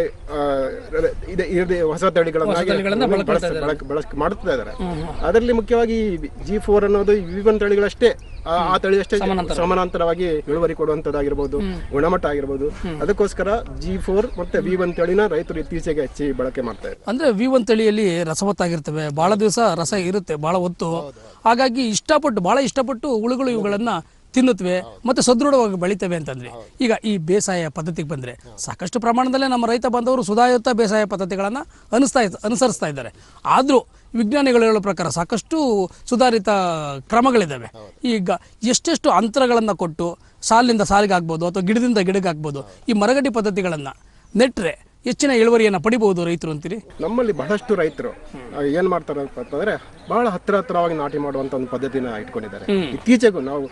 Speaker 4: ಇದೇ ಇದೇ ಹೊಸ ತಳಿಗಳನ್ನ ಬಳಕೆ ಮಾಡುತ್ತಾ ಇದ್ದಾರೆ. ಅದರಲ್ಲಿ ಮುಖ್ಯವಾಗಿ ಜಿ ಫೋರ್ ಅನ್ನೋದು ವಿ ಒನ್ ತಳಿಗಳಷ್ಟೇ ಆ ಆ ತಳಿ ಅಷ್ಟೇ ಸಮಾನಾಂತರವಾಗಿ ಇಳುವರಿ ಕೊಡುವಂತದ್ದಾಗಿರ್ಬೋದು ಗುಣಮಟ್ಟ ಆಗಿರ್ಬೋದು. ಅದಕ್ಕೋಸ್ಕರ ಜಿ ಫೋರ್ ಮತ್ತೆ ವಿ ಒನ್ ತಳಿನ ರೈತರು ಇತ್ತೀಚೆಗೆ ಹೆಚ್ಚಿ ಬಳಕೆ ಮಾಡ್ತಾ ಇದ್ದಾರೆ.
Speaker 3: ಅಂದ್ರೆ ವಿ ಒನ್ ತಳಿಯಲ್ಲಿ ರಸವತ್ತಾಗಿರ್ತವೆ. ಬಹಳ ದಿವಸ ರಸ ಇರುತ್ತೆ ಬಹಳ ಹೊತ್ತು. ಹಾಗಾಗಿ ಇಷ್ಟಪಟ್ಟು ಬಹಳ ಇಷ್ಟಪಟ್ಟು ಹುಳುಗಳು ಇವುಗಳನ್ನ ತಿನ್ನುತ್ತವೆ ಮತ್ತೆ ಸದೃಢವಾಗಿ ಬೆಳಿತವೆ ಅಂತಂದ್ರೆ ಈಗ ಈ ಬೇಸಾಯ ಪದ್ಧತಿಗೆ ಬಂದ್ರೆ ಸಾಕಷ್ಟು ಪ್ರಮಾಣದಲ್ಲೇ ನಮ್ಮ ರೈತ ಬಾಂಧವರು ಸುಧಾರಿತ ಬೇಸಾಯ ಪದ್ಧತಿಗಳನ್ನು ಅನಿಸ್ತಾ ಅನುಸರಿಸ್ತಾ ಇದ್ದಾರೆ. ಆದರೂ ವಿಜ್ಞಾನಿಗಳು ಹೇಳೋ ಪ್ರಕಾರ ಸಾಕಷ್ಟು ಸುಧಾರಿತ ಕ್ರಮಗಳಿದ್ದಾವೆ ಈಗ ಎಷ್ಟೆಷ್ಟು ಅಂತರಗಳನ್ನು ಕೊಟ್ಟು ಸಾಲಿನಿಂದ ಸಾಲಿಗೆ ಆಗ್ಬೋದು ಅಥವಾ ಗಿಡದಿಂದ ಗಿಡಕ್ಕೆ ಆಗ್ಬೋದು ಈ ಮರಗಡ್ಡಿ ಪದ್ಧತಿಗಳನ್ನು ನೆಟ್ರೆ ಹೆಚ್ಚಿನ ಇಳುವರಿಯನ್ನು ಪಡಿಬಹುದು ರೈತರು ಅಂತೀರಿ?
Speaker 4: ನಮ್ಮಲ್ಲಿ ಬಹಳಷ್ಟು ರೈತರು ಏನ್ ಮಾಡ್ತಾರೆ ಅಂತಂದ್ರೆ ಬಹಳ ಹತ್ರ ಹತ್ರವಾಗಿ ನಾಟಿ ಮಾಡುವಂತ ಒಂದು ಪದ್ಧತಿನ ಇಟ್ಕೊಂಡಿದ್ದಾರೆ. ಇತ್ತೀಚೆಗೂ ನಾವು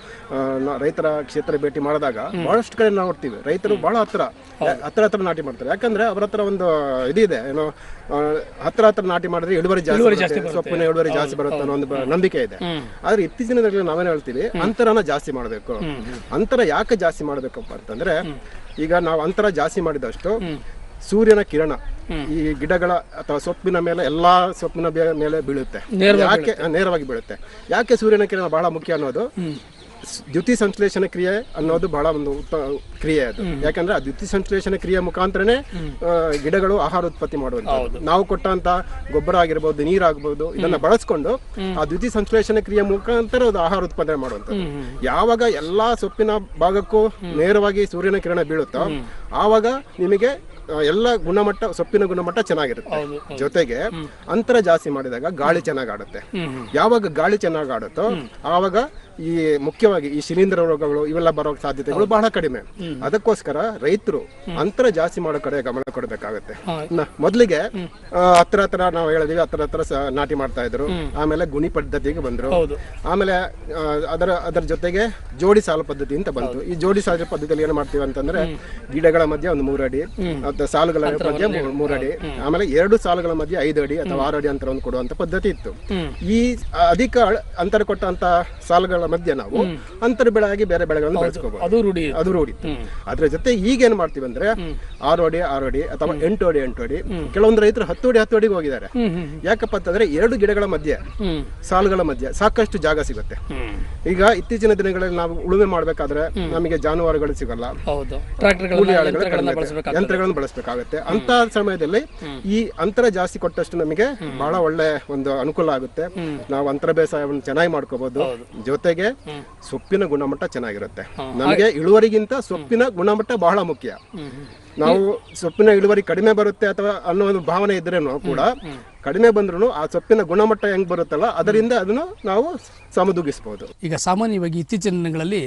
Speaker 4: ನ- ರೈತರ ಕ್ಷೇತ್ರ ಭೇಟಿ ಮಾಡಿದಾಗ ಬಹಳಷ್ಟು ಕಡೆ ನಾವು ನೋಡ್ತೀವಿ ರೈತರು ಬಹಳ ಹತ್ರ ಹತ್ರ ಹತ್ರ ನಾಟಿ ಮಾಡ್ತಾರೆ. ಯಾಕಂದ್ರೆ ಅವ್ರ ಹತ್ರ ಒಂದು ಇದಿದೆ ಏನೋ ಆ, ಹತ್ರ ಹತ್ರ ನಾಟಿ ಮಾಡಿದ್ರೆ ಇಳುವರಿ ಜಾಸ್ತಿ ಬರುತ್ತೆ, ಸೊಪ್ಪಿನ ಇಳುವರಿ ಜಾಸ್ತಿ ಬರುತ್ತೆ ಅನ್ನೋ ಒಂದು ಬ- ನಂಬಿಕೆ ಇದೆ. ಆದ್ರೆ ಇತ್ತೀಚಿನ ದಿನಗಳಲ್ಲಿ ನಾವೇನ್ ಹೇಳ್ತೀವಿ ಅಂತರನ ಜಾಸ್ತಿ ಮಾಡಬೇಕು. ಅಂತರ ಯಾಕೆ ಜಾಸ್ತಿ ಮಾಡಬೇಕಪ್ಪ ಅಂತಂದ್ರೆ ಈಗ ನಾವು ಅಂತರ ಜಾಸ್ತಿ ಮಾಡಿದಷ್ಟು ಸೂರ್ಯನ ಕಿರಣ ಈ ಗಿಡಗಳ ಅಥವಾ ಸೊಪ್ಪಿನ ಮೇಲೆ ಎಲ್ಲಾ ಸೊಪ್ಪಿನ ಮೇಲೆ ಬೀಳುತ್ತೆ. ಯಾಕೆ ನೇರವಾಗಿ ಬೀಳುತ್ತೆ. ಯಾಕೆ ಸೂರ್ಯನ ಕಿರಣ ಬಹಳ ಮುಖ್ಯ ಅನ್ನೋದು ದ್ಯುತಿ ಸಂಶ್ಲೇಷಣ ಕ್ರಿಯೆ ಅನ್ನೋದು ಬಹಳ ಒಂದು ಉತ್ತಮ ಕ್ರಿಯೆ ಅದು. ಯಾಕಂದ್ರೆ ಆ ದ್ಯುತಿ ಸಂಶ್ಲೇಷಣ ಕ್ರಿಯೆ ಮುಖಾಂತರನೇ ಗಿಡಗಳು ಆಹಾರ ಉತ್ಪತ್ತಿ ಮಾಡುವಂತ ನಾವು ಕೊಟ್ಟಂತ ಗೊಬ್ಬರ ಆಗಿರ್ಬೋದು ನೀರಾಗಬಹುದು ಇದನ್ನ ಬಳಸ್ಕೊಂಡು ಆ ದ್ಯುತಿ ಸಂಶ್ಲೇಷಣ ಕ್ರಿಯೆ ಮುಖಾಂತರ ಅದು ಆಹಾರ ಉತ್ಪಾದನೆ ಮಾಡುವಂಥದ್ದು. ಯಾವಾಗ ಎಲ್ಲಾ ಸೊಪ್ಪಿನ ಭಾಗಕ್ಕೂ ನೇರವಾಗಿ ಸೂರ್ಯನ ಕಿರಣ ಬೀಳುತ್ತೋ ಆವಾಗ ನಿಮಗೆ ಎಲ್ಲ ಗುಣಮಟ್ಟ ಸೊಪ್ಪಿನ ಗುಣಮಟ್ಟ ಚೆನ್ನಾಗಿರುತ್ತೆ. ಜೊತೆಗೆ ಅಂತರ ಜಾಸ್ತಿ ಮಾಡಿದಾಗ ಗಾಳಿ ಚೆನ್ನಾಗಿ ಆಡುತ್ತೆ ಯಾವಾಗ ಗಾಳಿ ಚೆನ್ನಾಗಿ ಆಡುತ್ತೋ ಆವಾಗ ಈ ಮುಖ್ಯವಾಗಿ ಈ ಶಿಲೀಂಧ್ರ ರೋಗಗಳು ಇವೆಲ್ಲ ಬರೋ ಸಾಧ್ಯತೆಗಳು ಬಹಳ ಕಡಿಮೆ. ಅದಕ್ಕೋಸ್ಕರ ರೈತರು ಅಂತರ ಜಾಸ್ತಿ ಮಾಡೋ ಕಡೆ ಗಮನ ಕೊಡಬೇಕಾಗತ್ತೆ. ಮೊದಲಿಗೆ ಹತ್ರ ಹತ್ರ ನಾವು ಹೇಳಿದೀವಿ ಹತ್ರ ಹತ್ರ ನಾಟಿ ಮಾಡ್ತಾ ಇದ್ರು. ಆಮೇಲೆ ಗುಣಿ ಪದ್ಧತಿಗೆ ಬಂದ್ರು. ಆಮೇಲೆ ಅದರ ಅದರ ಜೊತೆಗೆ ಜೋಡಿ ಸಾಲು ಪದ್ಧತಿ ಅಂತ ಬಂತು. ಈ ಜೋಡಿ ಸಾಲು ಪದ್ಧತಿಯಲ್ಲಿ ಏನ್ ಮಾಡ್ತೀವಿ ಅಂತಂದ್ರೆ ಗಿಡಗಳ ಮಧ್ಯೆ ಒಂದು ಮೂರಡಿ ಅಥವಾ ಸಾಲುಗಳ ಮಧ್ಯೆ ಮೂರಡಿ ಆಮೇಲೆ ಎರಡು ಸಾಲುಗಳ ಮಧ್ಯೆ ಐದು ಅಡಿ ಅಥವಾ ಆರು ಅಡಿ ಅಂತರ ಒಂದು ಕೊಡುವಂತ ಪದ್ಧತಿ ಇತ್ತು. ಈ ಅಧಿಕ ಅಂತರ ಕೊಟ್ಟಂತ ಸಾಲುಗಳ ಮಧ್ಯೆ ನಾವು ಅಂತರ ಬೆಳೆಯಾಗಿ ಬೇರೆ ಬೆಳೆಗಳನ್ನು ಬೆಳೆಸ್ಕೋಬಹುದು
Speaker 3: ಅದು ರೂಢಿ
Speaker 4: ಅದು ರೂಢಿ ಅದ್ರ ಜೊತೆ ಈಗ ಏನ್ ಮಾಡ್ತೀವಿ ಅಂದ್ರೆ ಆರು ಅಡಿ ಆರು ಅಡಿ ಅಥವಾ ಎಂಟು ಅಡಿ ಎಂಟು ಅಡಿ ಕೆಲವೊಂದು ರೈತರು ಹತ್ತು ಅಡಿ ಹತ್ತು ಅಡಿಗೆ ಹೋಗಿದ್ದಾರೆ. ಯಾಕಪ್ಪ ಅಂತಂದ್ರೆ ಎರಡು ಗಿಡಗಳ ಮಧ್ಯೆ ಸಾಲುಗಳ ಮಧ್ಯೆ ಸಾಕಷ್ಟು ಜಾಗ ಸಿಗುತ್ತೆ. ಈಗ ಇತ್ತೀಚಿನ ದಿನಗಳಲ್ಲಿ ನಾವು ಉಳುಮೆ ಮಾಡಬೇಕಾದ್ರೆ ನಮಗೆ ಜಾನುವಾರುಗಳು ಸಿಗಲ್ಲ. ಯಂತ್ರಗಳನ್ನು ಬಳಸಬೇಕಾಗುತ್ತೆ. ಅಂತ ಸಮಯದಲ್ಲಿ ಈ ಅಂತರ ಜಾಸ್ತಿ ಕೊಟ್ಟಷ್ಟು ನಮಗೆ ಬಹಳ ಒಳ್ಳೆ ಒಂದು ಅನುಕೂಲ ಆಗುತ್ತೆ. ನಾವು ಅಂತರ ಬೇಸಾಯವನ್ನು ಚೆನ್ನಾಗಿ ಮಾಡ್ಕೋಬಹುದು ಜೊತೆಗೆ ಸೊಪ್ಪಿನ ಗುಣಮಟ್ಟ ಚೆನ್ನಾಗಿರುತ್ತೆ. ನಮಗೆ ಇಳುವರಿಗಿಂತ ಸೊಪ್ಪಿನ ಗುಣಮಟ್ಟ ಬಹಳ ಮುಖ್ಯ. ನಾವು ಸೊಪ್ಪಿನ ಇಳುವರಿ ಕಡಿಮೆ ಬರುತ್ತೆ ಅಥವಾ ಅನ್ನೋ ಒಂದು ಭಾವನೆ ಇದ್ರೇನು ಕೂಡ ಕಡಿಮೆ ಬಂದ್ರೂ ಆ ಸೊಪ್ಪಿನ ಗುಣಮಟ್ಟ ಹೆಂಗ್ ಬರುತ್ತಲ್ಲ ಅದರಿಂದ ಅದನ್ನು ನಾವು ಸಮದುಗಿಸಬಹುದು
Speaker 3: ಈಗ ಸಾಮಾನ್ಯವಾಗಿ ಇತ್ತೀಚಿನ ದಿನಗಳಲ್ಲಿ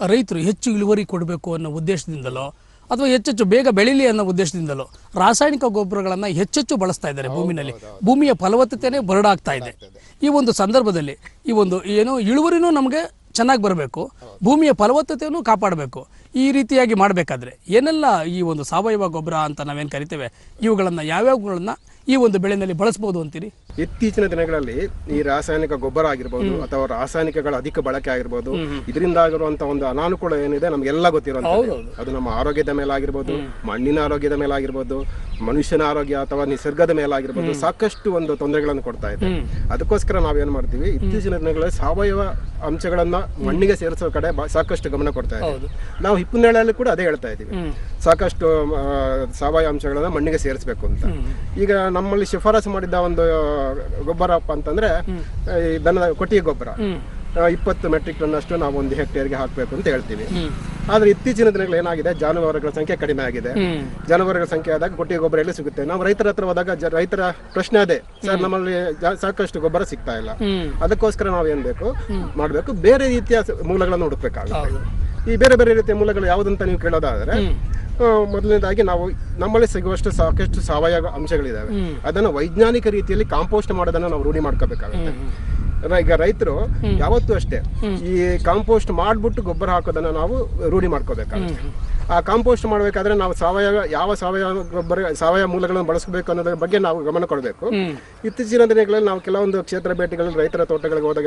Speaker 3: ರೈತರು ಹೆಚ್ಚು ಇಳುವರಿ ಕೊಡಬೇಕು ಅನ್ನೋ ಉದ್ದೇಶದಿಂದಲೋ ಅಥವಾ ಹೆಚ್ಚೆಚ್ಚು ಬೇಗ ಬೆಳೀಲಿ ಅನ್ನೋ ಉದ್ದೇಶದಿಂದಲೂ ರಾಸಾಯನಿಕ ಗೊಬ್ಬರಗಳನ್ನು ಹೆಚ್ಚೆಚ್ಚು ಬಳಸ್ತಾ ಇದ್ದಾರೆ ಭೂಮಿನಲ್ಲಿ. ಭೂಮಿಯ ಫಲವತ್ತತೆನೇ ಬರಡಾಗ್ತಾ ಇದೆ. ಈ ಒಂದು ಸಂದರ್ಭದಲ್ಲಿ ಈ ಒಂದು ಏನು ಇಳುವರಿನೂ ನಮಗೆ ಚೆನ್ನಾಗಿ ಬರಬೇಕು. ಭೂಮಿಯ ಫಲವತ್ತತೆಯನ್ನು ಕಾಪಾಡಬೇಕು. ಈ ರೀತಿಯಾಗಿ ಮಾಡಬೇಕಾದ್ರೆ ಏನೆಲ್ಲ ಈ ಒಂದು ಸಾವಯವ ಗೊಬ್ಬರ ಅಂತ ನಾವೇನು ಕರಿತೇವೆ? ಇವುಗಳನ್ನು ಯಾವ್ಯಾವಗಳನ್ನು ಈ ಒಂದು ಬೆಳೆನಲ್ಲಿ ಬಳಸ್ಬೋದು ಅಂತೀರಿ?
Speaker 4: ಇತ್ತೀಚಿನ ದಿನಗಳಲ್ಲಿ ಈ ರಾಸಾಯನಿಕ ಗೊಬ್ಬರ ಆಗಿರ್ಬೋದು ಅಥವಾ ರಾಸಾಯನಿಕಗಳ ಅಧಿಕ ಬಳಕೆ ಆಗಿರ್ಬೋದು ಇದರಿಂದ ಆಗಿರುವಂತ ಒಂದು ಅನಾನುಕೂಲ ಏನಿದೆ ನಮ್ಗೆಲ್ಲ ಗೊತ್ತಿರುವಂತ ಅದು ನಮ್ಮ ಆರೋಗ್ಯದ ಮೇಲೆ ಆಗಿರ್ಬೋದು ಮಣ್ಣಿನ ಆರೋಗ್ಯದ ಮೇಲೆ ಆಗಿರ್ಬೋದು ಮನುಷ್ಯನ ಆರೋಗ್ಯ ಅಥವಾ ನಿಸರ್ಗದ ಮೇಲೆ ಆಗಿರ್ಬೋದು ಸಾಕಷ್ಟು ಒಂದು ತೊಂದರೆಗಳನ್ನು ಕೊಡ್ತಾ ಇದೆ. ಅದಕ್ಕೋಸ್ಕರ ನಾವೇನ್ ಮಾಡ್ತೀವಿ? ಇತ್ತೀಚಿನ ದಿನಗಳಲ್ಲಿ ಸಾವಯವ ಅಂಶಗಳನ್ನ ಮಣ್ಣಿಗೆ ಸೇರಿಸೋ ಕಡೆ ಸಾಕಷ್ಟು ಗಮನ ಕೊಡ್ತಾ ಇದ್ದೀವಿ ನಾವು ಹಿಪ್ಪುನೇಳಲ್ಲಿ ಕೂಡ ಅದೇ ಹೇಳ್ತಾ ಇದ್ದೀವಿ. ಸಾಕಷ್ಟು ಸಾವಯವ ಅಂಶಗಳನ್ನ ಮಣ್ಣಿಗೆ ಸೇರಿಸಬೇಕು ಅಂತ. ಈಗ ನಮ್ಮಲ್ಲಿ ಶಿಫಾರಸು ಮಾಡಿದ್ದ ಒಂದು ಗೊಬ್ಬರಪ್ಪ ಅಂತಂದ್ರೆ ಈ ದನದ ಕೊಟ್ಟಿಗೆ ಗೊಬ್ಬರ. ಇಪ್ಪತ್ತು ಮೆಟ್ರಿಕ್ ಟನ್ ಅಷ್ಟು ನಾವು ಒಂದು ಹೆಕ್ಟೇರ್ಗೆ ಹಾಕಬೇಕು ಅಂತ ಹೇಳ್ತೀವಿ. ಆದ್ರೆ ಇತ್ತೀಚಿನ ದಿನಗಳು ಏನಾಗಿದೆ? ಜಾನುವಾರುಗಳ ಸಂಖ್ಯೆ ಕಡಿಮೆ ಆಗಿದೆ. ಜಾನುವಾರುಗಳ ಸಂಖ್ಯೆ ಆದಾಗ ಕೊಟ್ಟಿಗೆ ಗೊಬ್ಬರ ಎಲ್ಲಿ ಸಿಗುತ್ತೆ? ನಾವು ರೈತರ ಹತ್ರ ಹೋದಾಗ ರೈತರ ಪ್ರಶ್ನೆ ಅದೇ. ಸರ್ ನಮ್ಮಲ್ಲಿ ಸಾಕಷ್ಟು ಗೊಬ್ಬರ ಸಿಗ್ತಾ ಇಲ್ಲ. ಅದಕ್ಕೋಸ್ಕರ ನಾವು ಏನ್ ಬೇಕು ಮಾಡಬೇಕು. ಬೇರೆ ರೀತಿಯ ಮೂಲಗಳನ್ನು ಹುಡುಕ್ಬೇಕಾಗುತ್ತೆ. ಈ ಬೇರೆ ಬೇರೆ ರೀತಿಯ ಮೂಲಗಳು ಯಾವುದಂತ ನೀವು ಕೇಳೋದಾದ್ರೆ ಮೊದಲನೇದಾಗಿ ನಾವು ನಮ್ಮಲ್ಲಿ ಸಿಗುವಷ್ಟು ಸಾಕಷ್ಟು ಸಾವಯವ ಅಂಶಗಳಿದಾವೆ. ಅದನ್ನು ವೈಜ್ಞಾನಿಕ ರೀತಿಯಲ್ಲಿ ಕಾಂಪೋಸ್ಟ್ ಮಾಡೋದನ್ನ ನಾವು ರೂಢಿ ಮಾಡ್ಕೋಬೇಕಾಗುತ್ತೆ. ಈಗ ರೈತರು ಯಾವತ್ತೂ ಅಷ್ಟೇ ಈ ಕಾಂಪೋಸ್ಟ್ ಮಾಡ್ಬಿಟ್ಟು ಗೊಬ್ಬರ ಹಾಕೋದನ್ನ ನಾವು ರೂಢಿ ಮಾಡ್ಕೋಬೇಕಾಗುತ್ತೆ. ಆ ಕಾಂಪೋಸ್ಟ್ ಮಾಡಬೇಕಾದ್ರೆ ನಾವು ಸಾವಯವ ಯಾವ ಸಾವಯವ ಗೊಬ್ಬರ ಸಾವಯವ ಮೂಲಗಳನ್ನು ಬಳಸಬೇಕು ಅನ್ನೋದ್ರ ಬಗ್ಗೆ ನಾವು ಗಮನ ಕೊಡಬೇಕು. ಇತ್ತೀಚಿನ ದಿನಗಳಲ್ಲಿ ನಾವು ಕೆಲವೊಂದು ಕ್ಷೇತ್ರ ಭೇಟಿಗಳಲ್ಲಿ ರೈತರ ತೋಟಗಳಿಗೆ ಹೋದಾಗ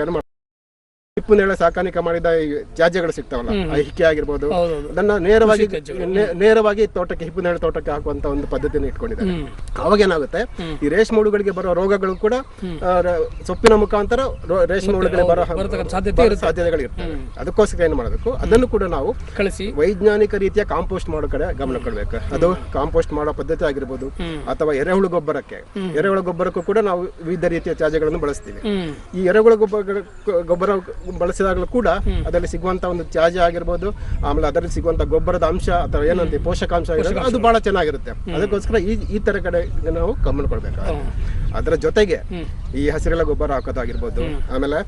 Speaker 4: ಹಿಪ್ಪು ನೇರಳೆ ಸಾಕಾಣಿಕೆ ಮಾಡಿದ ಈ ತ್ಯಾಜ್ಯಗಳು ಸಿಗ್ತಾವಲ್ಲ ಆ ಹಿಕ್ಕೆ ಆಗಿರ್ಬೋದು. ಅದನ್ನ ನೇರವಾಗಿ ನೇ- ನೇರವಾಗಿ ತೋಟಕ್ಕೆ ಹಿಪ್ಪು ನೇರಳೆ ತೋಟಕ್ಕೆ ಹಾಕುವಂತ ಒಂದು ಪದ್ಧತಿಯನ್ನು ಇಟ್ಕೊಂಡಿದ್ದಾರೆ. ಅವಾಗ ಏನಾಗುತ್ತೆ ಈ ರೇಷ್ಮೆ ಹುಳುಗಳಿಗೆ ಬರೋ ರೋಗಗಳು ಕೂಡ ಆ, ರ- ಸೊಪ್ಪಿನ ಮುಖಾಂತರ ರೋ- ರೇಷ್ಮೆ ಹುಳುಗಳಿಗೆ ಬರೋ
Speaker 3: ಸಾಧ್ಯತೆಗಳಿರ್ತವೆ ಸಾಧ್ಯತೆ
Speaker 4: ಬರೋ ಸಾಧ್ಯತೆಗಳು ಇರ್ತವೆ. ಅದಕ್ಕೋಸ್ಕರ ಏನು ಮಾಡಬೇಕು ಅದನ್ನು ಕೂಡ ನಾವು
Speaker 3: ಕಳಿಸಿ.
Speaker 4: ವೈಜ್ಞಾನಿಕ ರೀತಿಯ ಕಾಂಪೋಸ್ಟ್ ಮಾಡೋ ಕಡೆ ಗಮನ ಕೊಡಬೇಕು. ಅದು ಕಾಂಪೋಸ್ಟ್ ಮಾಡೋ ಪದ್ಧತಿ ಆಗಿರ್ಬೋದು ಅಥವಾ ಎರೆಹುಳು ಗೊಬ್ಬರಕ್ಕೆ. ಎರೆಹುಳು ಗೊಬ್ಬರಕ್ಕೂ ಕೂಡ ನಾವು ವಿವಿಧ ರೀತಿಯ ತ್ಯಾಜ್ಯಗಳನ್ನು ಬಳಸ್ತೀವಿ. ಈ ಎರೆಹುಳು ಗೊಬ್ಬರ ಗೊಬ್ಬರ ಬಳಸಿದಾಗಲೂ ಕೂಡ ಅದರಲ್ಲಿ ಸಿಗುವಂತ ಒಂದು ತ್ಯಾಜ್ಯ ಆಗಿರ್ಬೋದು ಆಮೇಲೆ ಅದರಲ್ಲಿ ಸಿಗುವಂತ ಗೊಬ್ಬರದ ಅಂಶ ಅಥವಾ ಏನಂತ ಪೋಷಕಾಂಶ ಇರೋದು ಅದು ಬಹಳ ಚೆನ್ನಾಗಿರುತ್ತೆ. ಅದಕ್ಕೋಸ್ಕರ ಈ ಈ ತರ ಕಡೆ ನಾವು ಗಮನ ಕೊಡ್ಬೇಕಾಗುತ್ತೆ. ಅದರ ಜೊತೆಗೆ ಈ ಹಸಿರೆಲ್ಲ ಗೊಬ್ಬರ ಹಾಕೋದಾಗಿರ್ಬೋದು ಆಮೇಲೆ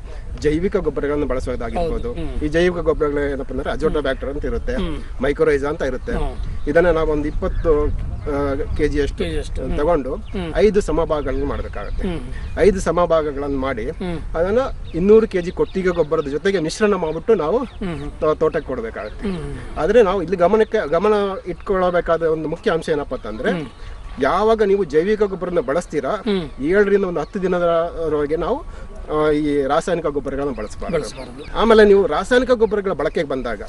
Speaker 4: ಜೈವಿಕ ಗೊಬ್ಬರಗಳನ್ನು ಬಳಸೋದಾಗಿರ್ಬೋದು ಈ ಜೈವಿಕ ಗೊಬ್ಬರಗಳು ಏನಪ್ಪ ಅಂದ್ರೆ ಅಜೋಟೋ ಬ್ಯಾಕ್ಟರ್ ಅಂತ ಇರುತ್ತೆ ಮೈಕ್ರೋರೈಸಾ ಅಂತ ಇರುತ್ತೆ. ಇದನ್ನ ನಾವು ಒಂದು ಇಪ್ಪತ್ತು ಕೆಜಿ ಅಷ್ಟು ತಗೊಂಡು ಐದು ಸಮಭಾಗಗಳನ್ನು ಮಾಡಬೇಕಾಗುತ್ತೆ. ಐದು ಸಮಭಾಗಗಳನ್ನು ಮಾಡಿ ಅದನ್ನ ಇನ್ನೂರು ಕೆಜಿ ಕೊಟ್ಟಿಗೆ ಗೊಬ್ಬರದ ಜೊತೆಗೆ ಮಿಶ್ರಣ ಮಾಡ್ಬಿಟ್ಟು ನಾವು ತೋಟಕ್ಕೆ ಕೊಡಬೇಕಾಗುತ್ತೆ. ಆದ್ರೆ ನಾವು ಇಲ್ಲಿ ಗಮನಕ್ಕೆ ಗಮನ ಇಟ್ಕೊಳ್ಳಬೇಕಾದ ಒಂದು ಮುಖ್ಯ ಅಂಶ ಏನಪ್ಪಾ ಅಂತಂದ್ರೆ ಯಾವಾಗ ನೀವು ಜೈವಿಕ ಗೊಬ್ಬರನ ಬಳಸ್ತೀರಾ? ಏಳರಿಂದ ಒಂದು ಹತ್ತು ದಿನದವರೆಗೆ ನಾವು ಈ ರಾಸಾಯನಿಕ ಗೊಬ್ಬರಗಳನ್ನು ಬಳಸಬಾರದು. ಆಮೇಲೆ ನೀವು ರಾಸಾಯನಿಕ ಗೊಬ್ಬರಗಳ ಬಳಕೆಗೆ ಬಂದಾಗ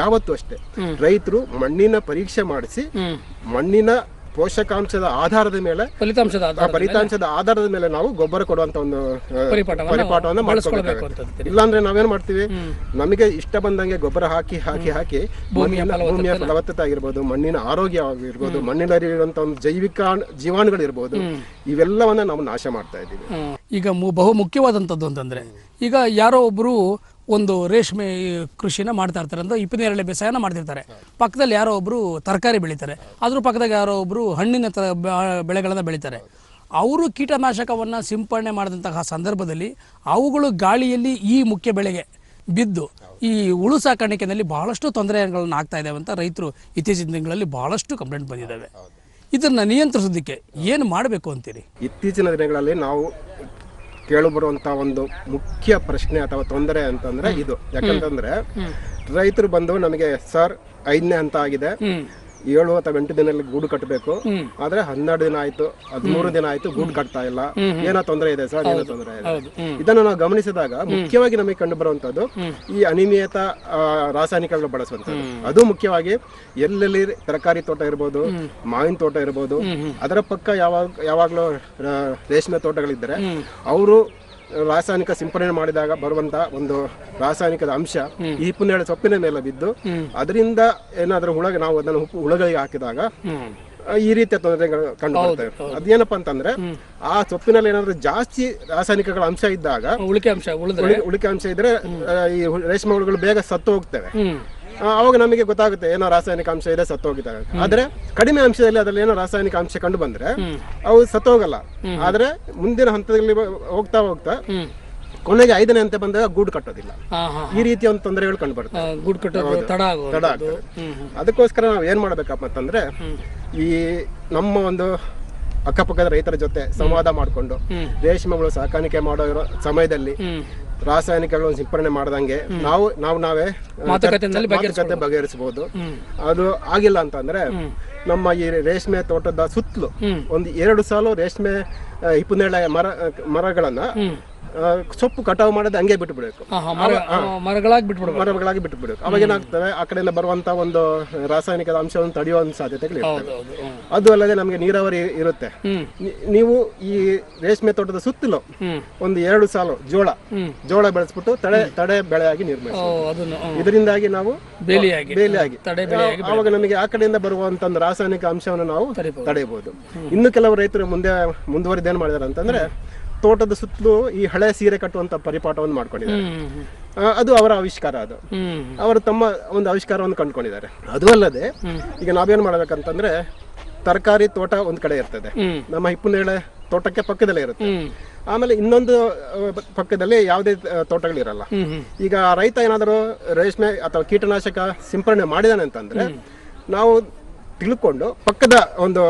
Speaker 4: ಯಾವತ್ತೂ ಅಷ್ಟೇ ರೈತರು ಮಣ್ಣಿನ ಪರೀಕ್ಷೆ ಮಾಡಿಸಿ ಮಣ್ಣಿನ ಪೋಷಕಾಂಶದ ಆಧಾರದ ಮೇಲೆ
Speaker 3: ಫಲಿತಾಂಶದ
Speaker 4: ಫಲಿತಾಂಶದ ಆಧಾರದ ಮೇಲೆ ನಾವು ಗೊಬ್ಬರ ಕೊಡುವಂತ ಒಂದು
Speaker 3: ಪರಿಪಾಠವನ್ನು ಮಾಡಿಸ್ಕೊಳ್ಬೇಕು
Speaker 4: ಇಲ್ಲಾಂದ್ರೆ ನಾವೇನ್ ಮಾಡ್ತೀವಿ? ನಮಗೆ ಇಷ್ಟ ಬಂದಂಗೆ ಗೊಬ್ಬರ ಹಾಕಿ ಹಾಕಿ ಹಾಕಿ ಭೂಮಿಯ ಫಲವತ್ತತೆ ಆಗಿರ್ಬೋದು ಮಣ್ಣಿನ ಆರೋಗ್ಯ ಆಗಿರ್ಬೋದು ಮಣ್ಣಿನಲ್ಲಿರುವಂತ ಒಂದು ಜೈವಿಕ ಜೀವಾಣುಗಳು ಇರ್ಬೋದು ಇವೆಲ್ಲವನ್ನ ನಾವು ನಾಶ ಮಾಡ್ತಾ ಇದ್ದೀವಿ.
Speaker 3: ಈಗ ಬಹು ಮುಖ್ಯವಾದಂಥದ್ದು ಅಂತಂದ್ರೆ ಈಗ ಯಾರೋ ಒಬ್ರು ಒಂದು ರೇಷ್ಮೆ ಕೃಷಿನ ಮಾಡ್ತಾ ಇರ್ತಾರೆ ಅಂದ್ರೆ ಇಪ್ಪನೇರಳೆ ಬೇಸಾಯನ ಮಾಡ್ತಿರ್ತಾರೆ. ಪಕ್ಕದಲ್ಲಿ ಯಾರೋ ಒಬ್ರು ತರಕಾರಿ ಬೆಳಿತಾರೆ. ಅದ್ರ ಪಕ್ಕದಾಗ ಯಾರೋ ಒಬ್ರು ಹಣ್ಣಿನ ತ ಬೆಳೆಗಳನ್ನು ಬೆಳೆಗಳನ್ನ ಬೆಳಿತಾರೆ. ಅವರು ಕೀಟನಾಶಕವನ್ನು ಸಿಂಪಡಣೆ ಮಾಡಿದಂತಹ ಸಂದರ್ಭದಲ್ಲಿ ಅವುಗಳು ಗಾಳಿಯಲ್ಲಿ ಈ ಮುಖ್ಯ ಬೆಳೆಗೆ ಬಿದ್ದು ಈ ಹುಳು ಸಾಕಾಣಿಕೆಯಲ್ಲಿ ಬಹಳಷ್ಟು ತೊಂದರೆಗಳನ್ನು ಆಗ್ತಾ ಇದ್ದಾವೆ ಅಂತ ರೈತರು ಇತ್ತೀಚಿನ ದಿನಗಳಲ್ಲಿ ಬಹಳಷ್ಟು ಕಂಪ್ಲೇಂಟ್ ಬಂದಿದ್ದಾವೆ ಇದನ್ನು ನಿಯಂತ್ರಿಸೋದಕ್ಕೆ ಏನು ಮಾಡಬೇಕು ಅಂತೀರಿ?
Speaker 4: ಇತ್ತೀಚಿನ ದಿನಗಳಲ್ಲಿ ನಾವು ಕೇಳಬರುವಂತ ಒಂದು ಮುಖ್ಯ ಪ್ರಶ್ನೆ ಅಥವಾ ತೊಂದರೆ ಅಂತಂದ್ರೆ ಇದು. ಯಾಕಂತಂದ್ರೆ ರೈತರು ಬಂದು ನಮಗೆ ಸರ್ ಐದನೇ ಹಂತ ಆಗಿದೆ. ಏಳು ಅಥವಾ ಎಂಟು ದಿನದಲ್ಲಿ ಗೂಡು ಕಟ್ಟಬೇಕು. ಆದ್ರೆ ಹನ್ನೆರಡು ದಿನ ಆಯ್ತು ಹದಿಮೂರು ದಿನ ಆಯ್ತು ಗೂಡು ಕಟ್ತಾ ಇಲ್ಲ. ಏನೋ ತೊಂದರೆ ಇದೆ ಸರ್ ಏನೋ ತೊಂದರೆ ಇದೆ. ಇದನ್ನ ನಾವು ಗಮನಿಸಿದಾಗ ಮುಖ್ಯವಾಗಿ ನಮಗೆ ಕಂಡು ಬರುವಂತದ್ದು ಈ ಅನಿಮಿಯತ ರಾಸಾಯನಿಕಗಳು ಬಳಸುವಂತದ್ದು ಅದು ಮುಖ್ಯವಾಗಿ ಎಲ್ಲೆಲ್ಲಿ ತರಕಾರಿ ತೋಟ ಇರ್ಬೋದು ಮಾವಿನ ತೋಟ ಇರ್ಬೋದು ಅದರ ಪಕ್ಕ ಯಾವಾಗ ಯಾವಾಗಲೂ ರೇಷ್ಮೆ ತೋಟಗಳಿದ್ದರೆ ಅವರು ರಾಸಾಯನಿಕ ಸಿಂಪಡಣೆ ಮಾಡಿದಾಗ ಬರುವಂತ ಒಂದು ರಾಸಾಯನಿಕದ ಅಂಶ ಈ ಪುನ್ನೆಳೆ ಸೊಪ್ಪಿನ ಮೇಲೆ ಬಿದ್ದು ಅದರಿಂದ ಏನಾದ್ರೂ ಹುಳಗೆ ನಾವು ಅದನ್ನು ಹುಳಗಳಿಗೆ ಹಾಕಿದಾಗ ಈ ರೀತಿಯ ತೊಂದರೆಗಳು ಕಂಡು ಬರ್ತವೆ ಅದೇನಪ್ಪ ಅಂತಂದ್ರೆ ಆ ಸೊಪ್ಪಿನಲ್ಲಿ ಏನಾದ್ರೂ ಜಾಸ್ತಿ ರಾಸಾಯನಿಕಗಳ ಅಂಶ ಇದ್ದಾಗ
Speaker 3: ಉಳಿಕೆ ಅಂಶ
Speaker 4: ಉಳಿಕೆ ಅಂಶ ಇದ್ರೆ ಈ ರೇಷ್ಮೆ ಹುಳುಗಳು ಬೇಗ ಸತ್ತು ಹೋಗ್ತವೆ. ಅವಾಗ ನಮಗೆ ಗೊತ್ತಾಗುತ್ತೆ ಏನೋ ರಾಸಾಯನಿಕ ಅಂಶ ಇದೆ ಸತ್ತು ಹೋಗಿದ್ದಾರೆ ಆದ್ರೆ ಕಡಿಮೆ ಅಂಶದಲ್ಲಿ ಅದ್ರಲ್ಲಿ ಏನೋ ರಾಸಾಯನಿಕ ಅಂಶ ಕಂಡು ಬಂದ್ರೆ ಅವು ಸತ್ತು ಹೋಗಲ್ಲ ಆದ್ರೆ ಮುಂದಿನ ಹಂತದಲ್ಲಿ ಹೋಗ್ತಾ ಹೋಗ್ತಾ ಕೊನೆಗೆ ಐದನೇ ಅಂತ ಬಂದಾಗ ಗೂಡು ಕಟ್ಟೋದಿಲ್ಲ. ಈ ರೀತಿಯ ಒಂದು ತೊಂದರೆಗಳು ಕಂಡು
Speaker 3: ಕಟ್ಟೋದು ತಡ
Speaker 4: ಅದಕ್ಕೋಸ್ಕರ ನಾವು ಏನ್ ಮಾಡ್ಬೇಕಪ್ಪ ಅಂತಂದ್ರೆ ಈ ನಮ್ಮ ಒಂದು ಅಕ್ಕಪಕ್ಕದ ರೈತರ ಜೊತೆ ಸಂವಾದ ಮಾಡಿಕೊಂಡು ರೇಷ್ಮೆ ಹುಳು ಸಾಕಾಣಿಕೆ ಮಾಡೋ ಸಮಯದಲ್ಲಿ ರಾಸಾಯನಿಕಗಳನ್ನು ಸಿಂಪರಣೆ ಮಾಡ್ದಂಗೆ ನಾವು ನಾವು ನಾವೇ ಮಾತುಕತೆ ಬಗೆಹರಿಸಬಹುದು ಅದು ಆಗಿಲ್ಲ ಅಂತಂದ್ರೆ ನಮ್ಮ ಈ ರೇಷ್ಮೆ ತೋಟದ ಸುತ್ತಲೂ ಒಂದು ಎರಡು ಸಾಲು ರೇಷ್ಮೆ ಆ, ಹಿಪ್ಪುನೇರಳೆ ಮರ ಮರಗಳನ್ನ ಸೊಪ್ಪು ಕಟಾವು ಮಾಡೋದು ಹಂಗೆ ಬಿಟ್ಟು ಬಿಡಬೇಕು
Speaker 3: ಹಾಂ ಹಾಂ ಮರ ಮರಗಳಾಗಿ ಬಿಟ್ಬಿಡ್ಬೇಕು.
Speaker 4: ಮರಗಳಾಗಿ ಬಿಟ್ಟು ಬಿಡಬೇಕು ಅವಾಗ ಏನಾಗ್ತವೆ ಆ ಕಡೆಯಿಂದ ಬರುವಂತ ಒಂದು ರಾಸಾಯನಿಕದ ಅಂಶವನ್ನು ತಡೆಯುವಂತ ಸಾಧ್ಯತೆಗಳು ಇರ್ತವೆ.
Speaker 3: ಹೌದು ಹ್ಮ್.
Speaker 4: ಅದು ಅಲ್ಲದೆ ನಮಗೆ ನೀರಾವರಿ ಇರುತ್ತೆ. ನೀವು ಈ ರೇಷ್ಮೆ ತೋಟದ ಸುತ್ತಲೂ. ಒಂದು ಎರಡು ಸಾಲು ಜೋಳ ಜೋಳ ಬೆಳೆಸ್ಬಿಟ್ಟು ತಡೆ ತಡೆ ಬೆಳೆಯಾಗಿ ನಿರ್ಮಿಸಿ ಇದರಿಂದಾಗಿ ನಾವು
Speaker 3: ಬೇಲಿಯಾಗಿ
Speaker 4: ಆವಾಗ ನಮಗೆ ಆ ಕಡೆಯಿಂದ ಬರುವಂತ ಒಂದು ರಾಸಾಯನಿಕ ಅಂಶವನ್ನು ನಾವು. ತಡೆಯಬಹುದು. ಇನ್ನು ಕೆಲವು ರೈತರು ಮುಂದೆ ಮುಂದುವರಿದ ಏನ್ ಮಾಡಿದಾರೆ ಅಂತಂದ್ರೆ ತೋಟದ ಸುತ್ತಲೂ ಈ ಹಳೆ ಸೀರೆ ಕಟ್ಟುವಂತ ಪರಿಪಾಠವನ್ನು ಮಾಡ್ಕೊಂಡಿದ್ದಾರೆ. ಅದು ಅವರ ಆವಿಷ್ಕಾರ ಅದು. ಅವರು ತಮ್ಮ ಒಂದು ಆವಿಷ್ಕಾರವನ್ನು ಕಂಡುಕೊಂಡಿದ್ದಾರೆ. ಅದು ಅಲ್ಲದೆ ಈಗ ನಾವೇನ್ ಮಾಡ್ಬೇಕಂತಂದ್ರೆ ತರಕಾರಿ ತೋಟ ಒಂದ್ ಕಡೆ ಇರ್ತದೆ. ನಮ್ಮ ಹಿಪ್ಪುನೇಳೆ ತೋಟಕ್ಕೆ ಪಕ್ಕದಲ್ಲೇ ಇರುತ್ತೆ. ಆಮೇಲೆ ಇನ್ನೊಂದು ಪಕ್ಕದಲ್ಲಿ ಯಾವುದೇ ತೋಟಗಳಿರಲ್ಲ. ಈಗ ರೈತ ಏನಾದರೂ ರೇಷ್ಮೆ ಅಥವಾ ಕೀಟನಾಶಕ ಸಿಂಪರಣೆ ಮಾಡಿದಾನೆ ಅಂತಂದ್ರೆ ನಾವು ತಿಳ್ಕೊಂಡು ಪಕ್ಕದ ಒಂದು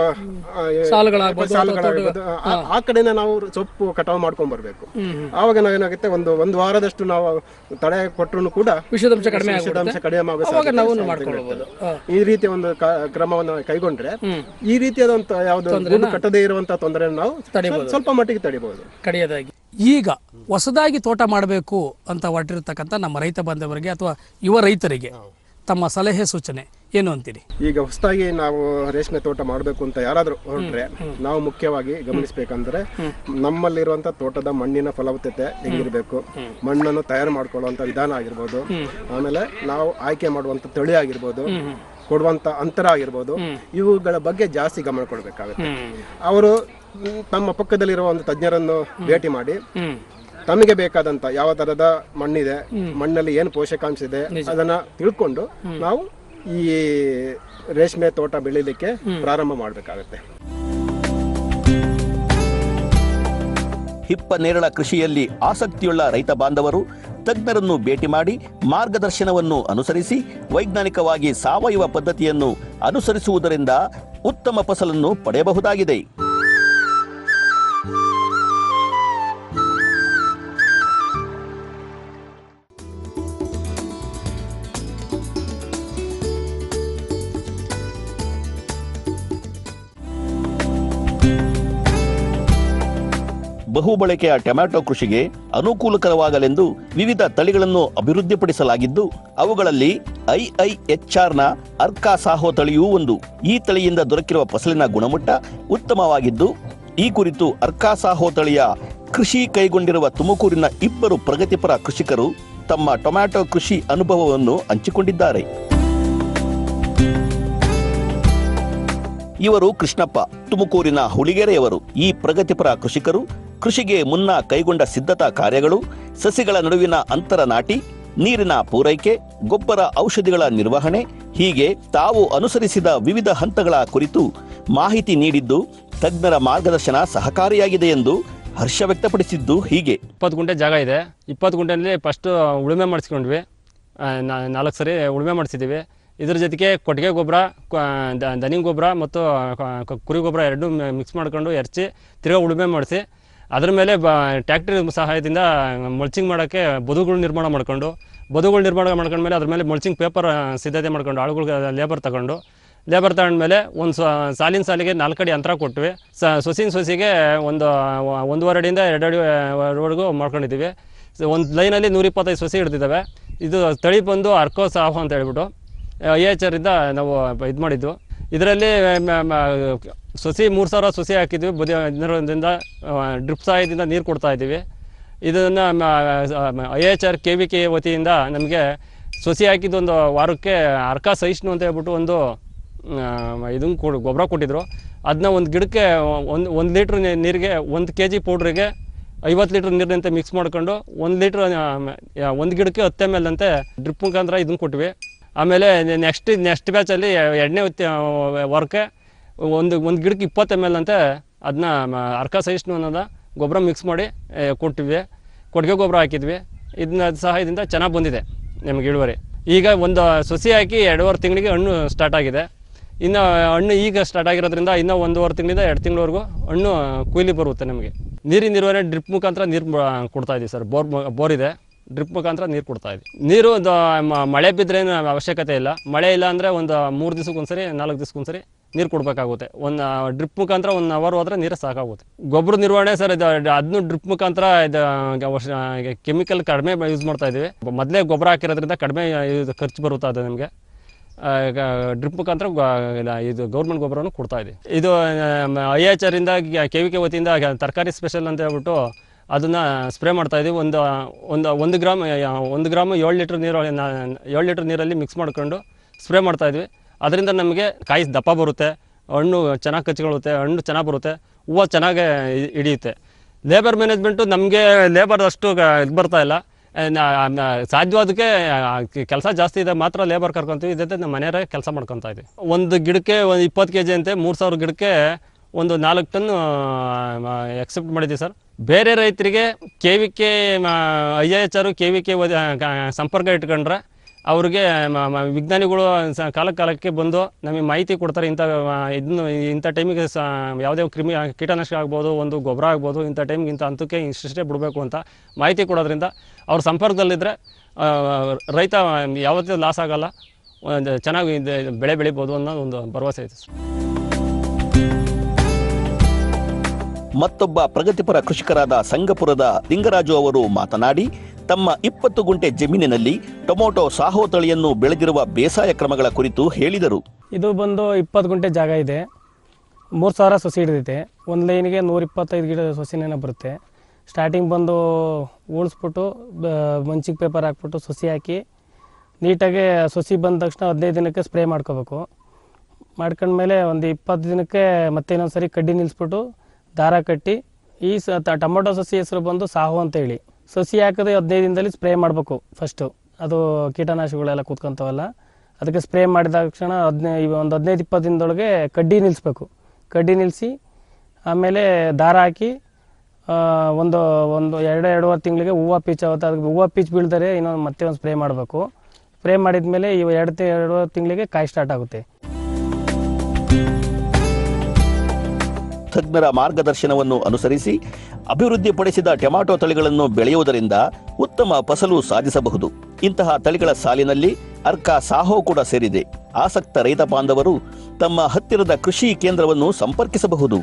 Speaker 4: ಆ, ಕಡೆನ ನಾವು ಸೊಪ್ಪು ಕಟಾವು ಮಾಡ್ಕೊಂಡ್ ಬರ್ಬೇಕು. ಆವಾಗ ನಾವೇನಾಗುತ್ತೆ ಒಂದು ಒಂದು ವಾರದಷ್ಟು ನಾವು ತಡೆ ಕೊಟ್ಟರು ಕೂಡ
Speaker 3: ವಿಷಾದಂಶ ಕಡಿಮೆ
Speaker 4: ವಿಷಾಂಶ ಕಡಿಮೆ ಆಗೋ ಈ ರೀತಿಯ ಒಂದು ಕ್ರಮವನ್ನು ಕೈಗೊಂಡ್ರೆ ಈ ರೀತಿಯಾದಂತ ಯಾವ್ದು ಕಟ್ಟದೇ ಇರುವಂತ ತೊಂದರೆ ನಾವು ಸ್ವಲ್ಪ ಮಟ್ಟಿಗೆ ತಡಿಬಹುದು
Speaker 3: ಕಡಿಯದಾಗಿ. ಈಗ ಹೊಸದಾಗಿ ತೋಟ ಮಾಡಬೇಕು ಅಂತ ಹೊರಟಿರ್ತಕ್ಕಂಥ ನಮ್ಮ ರೈತ ಬಾಂಧವರಿಗೆ ಅಥವಾ ಯುವ ರೈತರಿಗೆ ತಮ್ಮ ಸಲಹೆ ಸೂಚನೆ. ಏನು ಅಂತೀರಿ?
Speaker 4: ಈಗ ಹೊಸದಾಗಿ ನಾವು ರೇಷ್ಮೆ ತೋಟ ಮಾಡಬೇಕು ಅಂತ ಯಾರಾದರೂ ಹೊರಟ್ರೆ ನಾವು ಮುಖ್ಯವಾಗಿ ಗಮನಿಸಬೇಕಂದ್ರೆ ನಮ್ಮಲ್ಲಿರುವಂತ ತೋಟದ ಮಣ್ಣಿನ ಫಲವತ್ತತೆ ಹೆಂಗಿರಬೇಕು? ಮಣ್ಣನ್ನು ತಯಾರು ಮಾಡ್ಕೊಳ್ಳುವಂತ ವಿಧಾನ ಆಗಿರ್ಬೋದು. ಆಮೇಲೆ ನಾವು ಆಯ್ಕೆ ಮಾಡುವಂತ ತಳಿ ಆಗಿರ್ಬೋದು. ಕೊಡುವಂತ ಅಂತರ ಆಗಿರ್ಬೋದು. ಇವುಗಳ ಬಗ್ಗೆ ಜಾಸ್ತಿ ಗಮನ ಕೊಡಬೇಕಾಗುತ್ತೆ. ಅವರು ತಮ್ಮ ಪಕ್ಕದಲ್ಲಿರುವ ಒಂದು ತಜ್ಞರನ್ನು ಭೇಟಿ ಮಾಡಿ ತಮಗೆ ಬೇಕಾದಂತ ಯಾವ ತರದ ಮಣ್ಣಿದೆ ಮಣ್ಣಲ್ಲಿ ಏನು ಪೋಷಕಾಂಶ ಇದೆ ಅದನ್ನ ತಿಳ್ಕೊಂಡು ನಾವು ಈ ರೇಷ್ಮೆ ತೋಟ ಬೆಳೀಲಿಕ್ಕೆ ಪ್ರಾರಂಭ ಮಾಡಬೇಕಾಗುತ್ತೆ.
Speaker 1: ಹಿಪ್ಪ ನೇರಳ ಕೃಷಿಯಲ್ಲಿ ಆಸಕ್ತಿಯುಳ್ಳ ರೈತ ಬಾಂಧವರು ತಜ್ಞರನ್ನು ಭೇಟಿ ಮಾಡಿ ಮಾರ್ಗದರ್ಶನವನ್ನು ಅನುಸರಿಸಿ ವೈಜ್ಞಾನಿಕವಾಗಿ ಸಾವಯವ ಪದ್ಧತಿಯನ್ನು ಅನುಸರಿಸುವುದರಿಂದ ಉತ್ತಮ ಫಸಲನ್ನು ಪಡೆಯಬಹುದಾಗಿದೆ. ಬಹುಬಳಕೆಯ ಟೊಮ್ಯಾಟೊ ಕೃಷಿಗೆ ಅನುಕೂಲಕರವಾಗಲೆಂದು ವಿವಿಧ ತಳಿಗಳನ್ನು ಅಭಿವೃದ್ಧಿಪಡಿಸಲಾಗಿದ್ದು, ಅವುಗಳಲ್ಲಿ ಐಐಎಚ್ಆರ್ನ ಅರ್ಕಾ ಸಾಹೋ ತಳಿಯೂ ಒಂದು. ಈ ತಳಿಯಿಂದ ದೊರಕಿರುವ ಫಸಲಿನ ಗುಣಮಟ್ಟ ಉತ್ತಮವಾಗಿದ್ದು, ಈ ಕುರಿತು ಅರ್ಕಾಸಾಹೋ ತಳಿಯ ಕೃಷಿ ಕೈಗೊಂಡಿರುವ ತುಮಕೂರಿನ ಇಬ್ಬರು ಪ್ರಗತಿಪರ ಕೃಷಿಕರು ತಮ್ಮ ಟೊಮ್ಯಾಟೊ ಕೃಷಿ ಅನುಭವವನ್ನು ಹಂಚಿಕೊಂಡಿದ್ದಾರೆ. ಇವರು ಕೃಷ್ಣಪ್ಪ. ತುಮಕೂರಿನ ಹುಳಿಗೆರೆಯವರು ಈ ಪ್ರಗತಿಪರ ಕೃಷಿಕರು, ಕೃಷಿಗೆ ಮುನ್ನ ಕೈಗೊಂಡ ಸಿದ್ಧತಾ ಕಾರ್ಯಗಳು, ಸಸಿಗಳ ನಡುವಿನ ಅಂತರ ನಾಟಿ, ನೀರಿನ ಪೂರೈಕೆ, ಗೊಬ್ಬರ ಔಷಧಿಗಳ ನಿರ್ವಹಣೆ, ಹೀಗೆ ತಾವು ಅನುಸರಿಸಿದ ವಿವಿಧ ಹಂತಗಳ ಕುರಿತು ಮಾಹಿತಿ ನೀಡಿದ್ದು ತಜ್ಞರ ಮಾರ್ಗದರ್ಶನ ಸಹಕಾರಿಯಾಗಿದೆ ಎಂದು ಹರ್ಷ ವ್ಯಕ್ತಪಡಿಸಿದ್ದು ಹೀಗೆ.
Speaker 5: ಇಪ್ಪತ್ತು ಗುಂಟೆ ಜಾಗ ಇದೆ. ಇಪ್ಪತ್ತು ಗುಂಟೆಯಲ್ಲಿ ಫಸ್ಟ್ ಉಳುಮೆ ಮಾಡಿಸ್ಕೊಂಡ್ವಿ ನಾಲ್ಕು ಸರಿ ಉಳುಮೆ ಮಾಡಿಸಿದ್ದೀವಿ. ಇದ್ರ ಜೊತೆಗೆ ಕೊಟ್ಟಿಗೆ ಗೊಬ್ಬರ ದನಿ ಗೊಬ್ಬರ ಮತ್ತು ಕುರಿ ಗೊಬ್ಬರ ಎರಡೂ ಮಿಕ್ಸ್ ಮಾಡ್ಕೊಂಡು ಎರಚಿ ತಿರ್ಗಾ ಉಳುಮೆ ಮಾಡಿಸಿ, ಅದ್ರ ಮೇಲೆ ಬ, ಟ್ಯಾಕ್ಟ್ರಿ ಸಹಾಯದಿಂದ ಮಲ್ಚಿಂಗ್ ಮಾಡೋಕ್ಕೆ ಬದುಗಳು ನಿರ್ಮಾಣ ಮಾಡ್ಕೊಂಡು, ಬದುಗಳು ನಿರ್ಮಾಣ ಮಾಡ್ಕೊಂಡ್ಮೇಲೆ ಅದ್ರ ಮೇಲೆ ಮಲ್ಚಿಂಗ್ ಪೇಪರ್ ಸಿದ್ಧತೆ ಮಾಡ್ಕೊಂಡು ಆಳುಗಳಿಗೆ ಲೇಬರ್ ತಗೊಂಡು ಲೇಬರ್ ತಗೊಂಡ್ಮೇಲೆ ಒಂದು ಸಾಲಿನ ಸಾಲಿಗೆ ನಾಲ್ಕು ಅಡಿ ಅಂತರ ಕೊಟ್ವಿ. ಸೊಸಿನ ಸೊಸಿಗೆ ಒಂದು ಒಂದೂವರೆ ಅಡಿಯಿಂದ ಎರಡು ಅಡಿ ವರೆಗೂ ಮಾಡ್ಕೊಂಡಿದ್ದೀವಿ ಒಂದು ಲೈನಲ್ಲಿ ನೂರಿಪ್ಪತ್ತೈದು ಸೊಸಿ ಹಿಡ್ದಿದ್ದಾವೆ ಇದು ತಳಿ ಬಂದು ಅರ್ಕೋ ಸಾಹು ಅಂತ ಹೇಳ್ಬಿಟ್ಟು. ಎ ಎಚ್ ಆರಿಂದ ನಾವು ಇದು ಮಾಡಿದ್ದು. ಇದರಲ್ಲಿ ಸೊಸಿ, ಮೂರು ಸಾವಿರ ಸೊಸಿ ಹಾಕಿದ್ವಿ. ಬದಿ ಇದರಿಂದ ಡ್ರಿಪ್ ಸಹಾಯದಿಂದ ನೀರು ಕೊಡ್ತಾ ಇದ್ದೀವಿ. ಇದನ್ನು I H R K V K ವತಿಯಿಂದ ನಮಗೆ ಸೊಸಿ ಹಾಕಿದ್ದು ಒಂದು ವಾರಕ್ಕೆ ಅರ್ಕ ಸಹಿಷ್ಣು ಅಂತ ಹೇಳ್ಬಿಟ್ಟು ಒಂದು ಇದನ್ನು ಕೊಡು, ಗೊಬ್ಬರ ಕೊಟ್ಟಿದ್ರು. ಅದನ್ನ ಒಂದು ಗಿಡಕ್ಕೆ, ಒಂದು ಒಂದು ಲೀಟ್ರ್ ನೀರಿಗೆ ಒಂದು ಕೆ ಜಿ ಪೌಡ್ರಿಗೆ ಐವತ್ತು ಲೀಟ್ರ್ ನೀರಿನಂತೆ ಮಿಕ್ಸ್ ಮಾಡ್ಕೊಂಡು, ಒಂದು ಲೀಟ್ರ್ ಒಂದು ಗಿಡಕ್ಕೆ ಹತ್ತು ಎಂ ಎಲ್ ಅಂತೆ ಡ್ರಿಪ್ ಮುಖಾಂತರ ಇದನ್ನು ಕೊಟ್ವಿ. ಆಮೇಲೆ ನೆಕ್ಸ್ಟ್ ನೆಕ್ಸ್ಟ್ ಬ್ಯಾಚಲ್ಲಿ ಎರಡನೇ ವರ್ಕೆ, ಒಂದು ಒಂದು ಗಿಡಕ್ಕೆ ಇಪ್ಪತ್ತು ಎಂ ಎಲ್ ಅಂತ ಅದನ್ನ ಅರ್ಕ ಸಹಿಷ್ಣು ಅನ್ನೋದ ಗೊಬ್ಬರ ಮಿಕ್ಸ್ ಮಾಡಿ ಕೊಟ್ಟಿದ್ವಿ. ಕೊಟ್ಟಿಗೆ ಗೊಬ್ಬರ ಹಾಕಿದ್ವಿ. ಇದನ್ನ ಸಹಾಯದಿಂದ ಚೆನ್ನಾಗಿ ಬಂದಿದೆ ನಮಗೆ ಇಳುವರಿ. ಈಗ ಒಂದು ಸಸಿ ಹಾಕಿ ಎರಡೂವರೆ ತಿಂಗಳಿಗೆ ಹಣ್ಣು ಸ್ಟಾರ್ಟ್ ಆಗಿದೆ. ಇನ್ನು ಹಣ್ಣು ಈಗ ಸ್ಟಾರ್ಟ್ ಆಗಿರೋದ್ರಿಂದ ಇನ್ನೂ ಒಂದೂವರೆ ತಿಂಗಳಿಂದ ಎರಡು ತಿಂಗಳವರೆಗೂ ಹಣ್ಣು ಕೂಲಿ ಬರುತ್ತೆ ನಮಗೆ. ನೀರಿನ ನಿರ್ವಹಣೆ ಡ್ರಿಪ್ ಮುಖಾಂತರ ನೀರು ಕೊಡ್ತಾ ಇದ್ದೀವಿ ಸರ್. ಬೋರ್ ಬೋರ್ ಇದೆ. ಡ್ರಿಪ್ ಮುಖಾಂತರ ನೀರು ಕೊಡ್ತಾ ಇದ್ವಿ. ನೀರು ಮಳೆ ಬಿದ್ದರೆ ಅವಶ್ಯಕತೆ ಇಲ್ಲ. ಮಳೆ ಇಲ್ಲ ಅಂದರೆ ಒಂದು ಮೂರು ದಿವ್ಸಕ್ಕೊಂದ್ಸರಿ ನಾಲ್ಕು ದಿವ್ಸಕ್ಕೊಂದ್ಸರಿ ನೀರು ಕೊಡಬೇಕಾಗುತ್ತೆ. ಒಂದು ಡ್ರಿಪ್ ಮುಖಾಂತರ ಒಂದು ಅವರ್ ಹೋದರೆ ನೀರು ಸಾಕಾಗುತ್ತೆ. ಗೊಬ್ಬರ ನಿರ್ವಹಣೆ ಸರ್, ಇದು ಅದನ್ನು ಡ್ರಿಪ್ ಮುಖಾಂತರ ಇದು ಕೆಮಿಕಲ್ ಕಡಿಮೆ ಯೂಸ್ ಮಾಡ್ತಾ ಇದ್ದೀವಿ. ಮೊದಲೇ ಗೊಬ್ಬರ ಹಾಕಿರೋದ್ರಿಂದ ಕಡಿಮೆ ಇದು ಖರ್ಚು ಬರುತ್ತಾ ಅದು ಈಗ ಡ್ರಿಪ್ ಮುಖಾಂತರ ಇದು ಗೌರ್ಮೆಂಟ್ ಗೊಬ್ಬರವನ್ನು ಕೊಡ್ತಾ ಇದೆ ಇದು ಐ ಎಚ್ ಆರಿಂದ ಕೆ ವಿ ಕೆ ವತಿಯಿಂದ ತರಕಾರಿ ಸ್ಪೆಷಲ್ ಅಂತ ಹೇಳ್ಬಿಟ್ಟು ಅದನ್ನು ಸ್ಪ್ರೇ ಮಾಡ್ತಾ ಇದೀವಿ. ಒಂದು ಒಂದು ಒಂದು ಗ್ರಾಮ್ ಒಂದು ಗ್ರಾಮ್ ಏಳು ಲೀಟ್ರ್ ನೀರು ಏಳು ಲೀಟ್ರ್ ನೀರಲ್ಲಿ ಮಿಕ್ಸ್ ಮಾಡ್ಕೊಂಡು ಸ್ಪ್ರೇ ಮಾಡ್ತಾ ಇದ್ವಿ. ಅದರಿಂದ ನಮಗೆ ಕಾಯಿ ದಪ್ಪ ಬರುತ್ತೆ, ಹಣ್ಣು ಚೆನ್ನಾಗಿ ಕಚ್ಕೊಳ್ಳುತ್ತೆ, ಹಣ್ಣು ಚೆನ್ನಾಗಿ ಬರುತ್ತೆ, ಹೂವು ಚೆನ್ನಾಗೇ ಹಿಡಿಯುತ್ತೆ. ಲೇಬರ್ ಮ್ಯಾನೇಜ್ಮೆಂಟು ನಮಗೆ ಲೇಬರ್ ಅಷ್ಟು ಇದು ಬರ್ತಾ ಇಲ್ಲ. ನಾ- ನಾ- ಸಾಧ್ಯವಾದಕ್ಕೆ ಕೆಲಸ ಜಾಸ್ತಿ ಇದೆ, ಮಾತ್ರ ಲೇಬರ್ ಕರ್ಕೊತೀವಿ. ಇದೇ ನಮ್ಮ ಮನೆಯವರೇ ಕೆಲಸ ಮಾಡ್ಕೊತಾ ಇದ್ದೀವಿ ಒಂದು ಗಿಡಕ್ಕೆ ಒಂದು ಇಪ್ಪತ್ತು ಕೆ ಜಿ ಅಂತೆ, ಮೂರು ಸಾವಿರ ಗಿಡಕ್ಕೆ ಒಂದು ನಾಲ್ಕು ಟನ್ ಎಕ್ಸೆಪ್ಟ್ ಮಾಡಿದ್ದೀವಿ ಸರ್. ಬೇರೆ ರೈತರಿಗೆ K V K I H R K V K ಸಂಪರ್ಕ ಇಟ್ಕೊಂಡ್ರೆ ಅವ್ರಿಗೆ ವಿಜ್ಞಾನಿಗಳು ಕಾಲ ಕಾಲಕ್ಕೆ ಬಂದು ನಮಗೆ ಮಾಹಿತಿ ಕೊಡ್ತಾರೆ. ಇಂಥ ಇದನ್ನು, ಇಂಥ ಟೈಮಿಗೆ ಸ, ಯಾವುದೇ ಕ್ರಿಮಿ, ಕೀಟನಾಶಕ ಆಗ್ಬೋದು, ಒಂದು ಗೊಬ್ಬರ ಆಗ್ಬೋದು, ಇಂಥ ಟೈಮ್ಗೆ ಇಂಥ ಹಂತಕ್ಕೆ ಇಷ್ಟಿಷ್ಟೇ ಬಿಡಬೇಕು ಅಂತ ಮಾಹಿತಿ ಕೊಡೋದ್ರಿಂದ ಅವ್ರ ಸಂಪರ್ಕದಲ್ಲಿದ್ದರೆ ರೈತ, ಯಾವತ್ತೂ ಲಾಸ್ ಆಗೋಲ್ಲ. ಚೆನ್ನಾಗಿ ಬೆಳೆ ಬೆಳಿಬೋದು ಅನ್ನೋ ಒಂದು ಭರವಸೆ ಇದೆ ಸರ್.
Speaker 1: ಮತ್ತೊಬ್ಬ ಪ್ರಗತಿಪರ ಕೃಷಿಕರಾದ ಸಂಗಪುರದ ಲಿಂಗರಾಜು ಅವರು ಮಾತನಾಡಿ, ತಮ್ಮ ಇಪ್ಪತ್ತು ಗುಂಟೆ ಜಮೀನಿನಲ್ಲಿ ಟೊಮೊಟೊ ಸಾಹೋ ತಳಿಯನ್ನು ಬೆಳೆದಿರುವ ಬೇಸಾಯ ಕ್ರಮಗಳ ಕುರಿತು ಹೇಳಿದರು.
Speaker 6: ಇದು ಬಂದು ಇಪ್ಪತ್ತು ಗುಂಟೆ ಜಾಗ ಇದೆ. ಮೂರು ಸಾವಿರ ಸೊಸಿ ಹಿಡಿದೈತೆ ಒಂದು ಲೈನಿಗೆ ನೂರಿಪ್ಪತ್ತೈದು ಗಿಡ ಸೊಸಿನೇನೋ ಬರುತ್ತೆ. ಸ್ಟಾರ್ಟಿಂಗ್ ಬಂದು ಉಳಿಸ್ಬಿಟ್ಟು ಮಂಚಿಗೆ ಪೇಪರ್ ಹಾಕ್ಬಿಟ್ಟು ಸೊಸಿ ಹಾಕಿ, ನೀಟಾಗಿ ಸೊಸಿ ಬಂದ ತಕ್ಷಣ ಹದಿನೈದು ದಿನಕ್ಕೆ ಸ್ಪ್ರೇ ಮಾಡ್ಕೋಬೇಕು. ಮಾಡ್ಕೊಂಡ್ಮೇಲೆ ಒಂದು ಇಪ್ಪತ್ತು ದಿನಕ್ಕೆ ಮತ್ತೆ ಇನ್ನೊಂದು ಸರಿ ಕಡ್ಡಿ ನಿಲ್ಲಿಸ್ಬಿಟ್ಟು ದಾರ ಕಟ್ಟಿ ಈ ಸ ಟೊಮೊಟೊ ಸಸಿ ಹೆಸರು ಬಂದು ಸಾಹು ಅಂತ ಹೇಳಿ ಸಸಿ ಹಾಕದೆ ಹದಿನೈದು ದಿನದಲ್ಲಿ ಸ್ಪ್ರೇ ಮಾಡಬೇಕು ಫಸ್ಟು ಅದು ಕೀಟನಾಶಕಗಳೆಲ್ಲ ಕೂತ್ಕೊಂತವಲ್ಲ. ಅದಕ್ಕೆ ಸ್ಪ್ರೇ ಮಾಡಿದ ತಕ್ಷಣ ಹದಿನೈದು ಒಂದು ಹದಿನೈದು ಇಪ್ಪತ್ತು ದಿನದೊಳಗೆ ಕಡ್ಡಿ ನಿಲ್ಲಿಸ್ಬೇಕು ಕಡ್ಡಿ ನಿಲ್ಲಿಸಿ ಆಮೇಲೆ ದಾರ ಹಾಕಿ ಒಂದು ಒಂದು ಎರಡು, ಎರಡೂವರೆ ತಿಂಗಳಿಗೆ ಹೂವು ಪೀಚ್ ಆಗುತ್ತೆ. ಅದಕ್ಕೆ ಹೂವು ಪೀಚ್ ಬೀಳ್ದರೆ ಇನ್ನೊಂದು ಮತ್ತೆ ಒಂದು ಸ್ಪ್ರೇ ಮಾಡಬೇಕು. ಸ್ಪ್ರೇ ಮಾಡಿದ ಮೇಲೆ ಇವು ಎರಡು ಎರಡೂವರೆ ತಿಂಗಳಿಗೆ ಕಾಯಿ ಸ್ಟಾರ್ಟ್ ಆಗುತ್ತೆ.
Speaker 1: ತಜ್ಞರ ಮಾರ್ಗದರ್ಶನವನ್ನು ಅನುಸರಿಸಿ ಅಭಿವೃದ್ಧಿಪಡಿಸಿದ ಟೊಮ್ಯಾಟೊ ತಳಿಗಳನ್ನು ಬೆಳೆಯುವುದರಿಂದ ಉತ್ತಮ ಫಸಲು ಸಾಧಿಸಬಹುದು. ಇಂತಹ ತಳಿಗಳ ಸಾಲಿನಲ್ಲಿ ಅರ್ಕಾ ಸಾಹೋ ಕೂಡ ಸೇರಿದೆ. ಆಸಕ್ತ ರೈತ ಬಾಂಧವರು ತಮ್ಮ ಹತ್ತಿರದ ಕೃಷಿ ಕೇಂದ್ರವನ್ನು ಸಂಪರ್ಕಿಸಬಹುದು.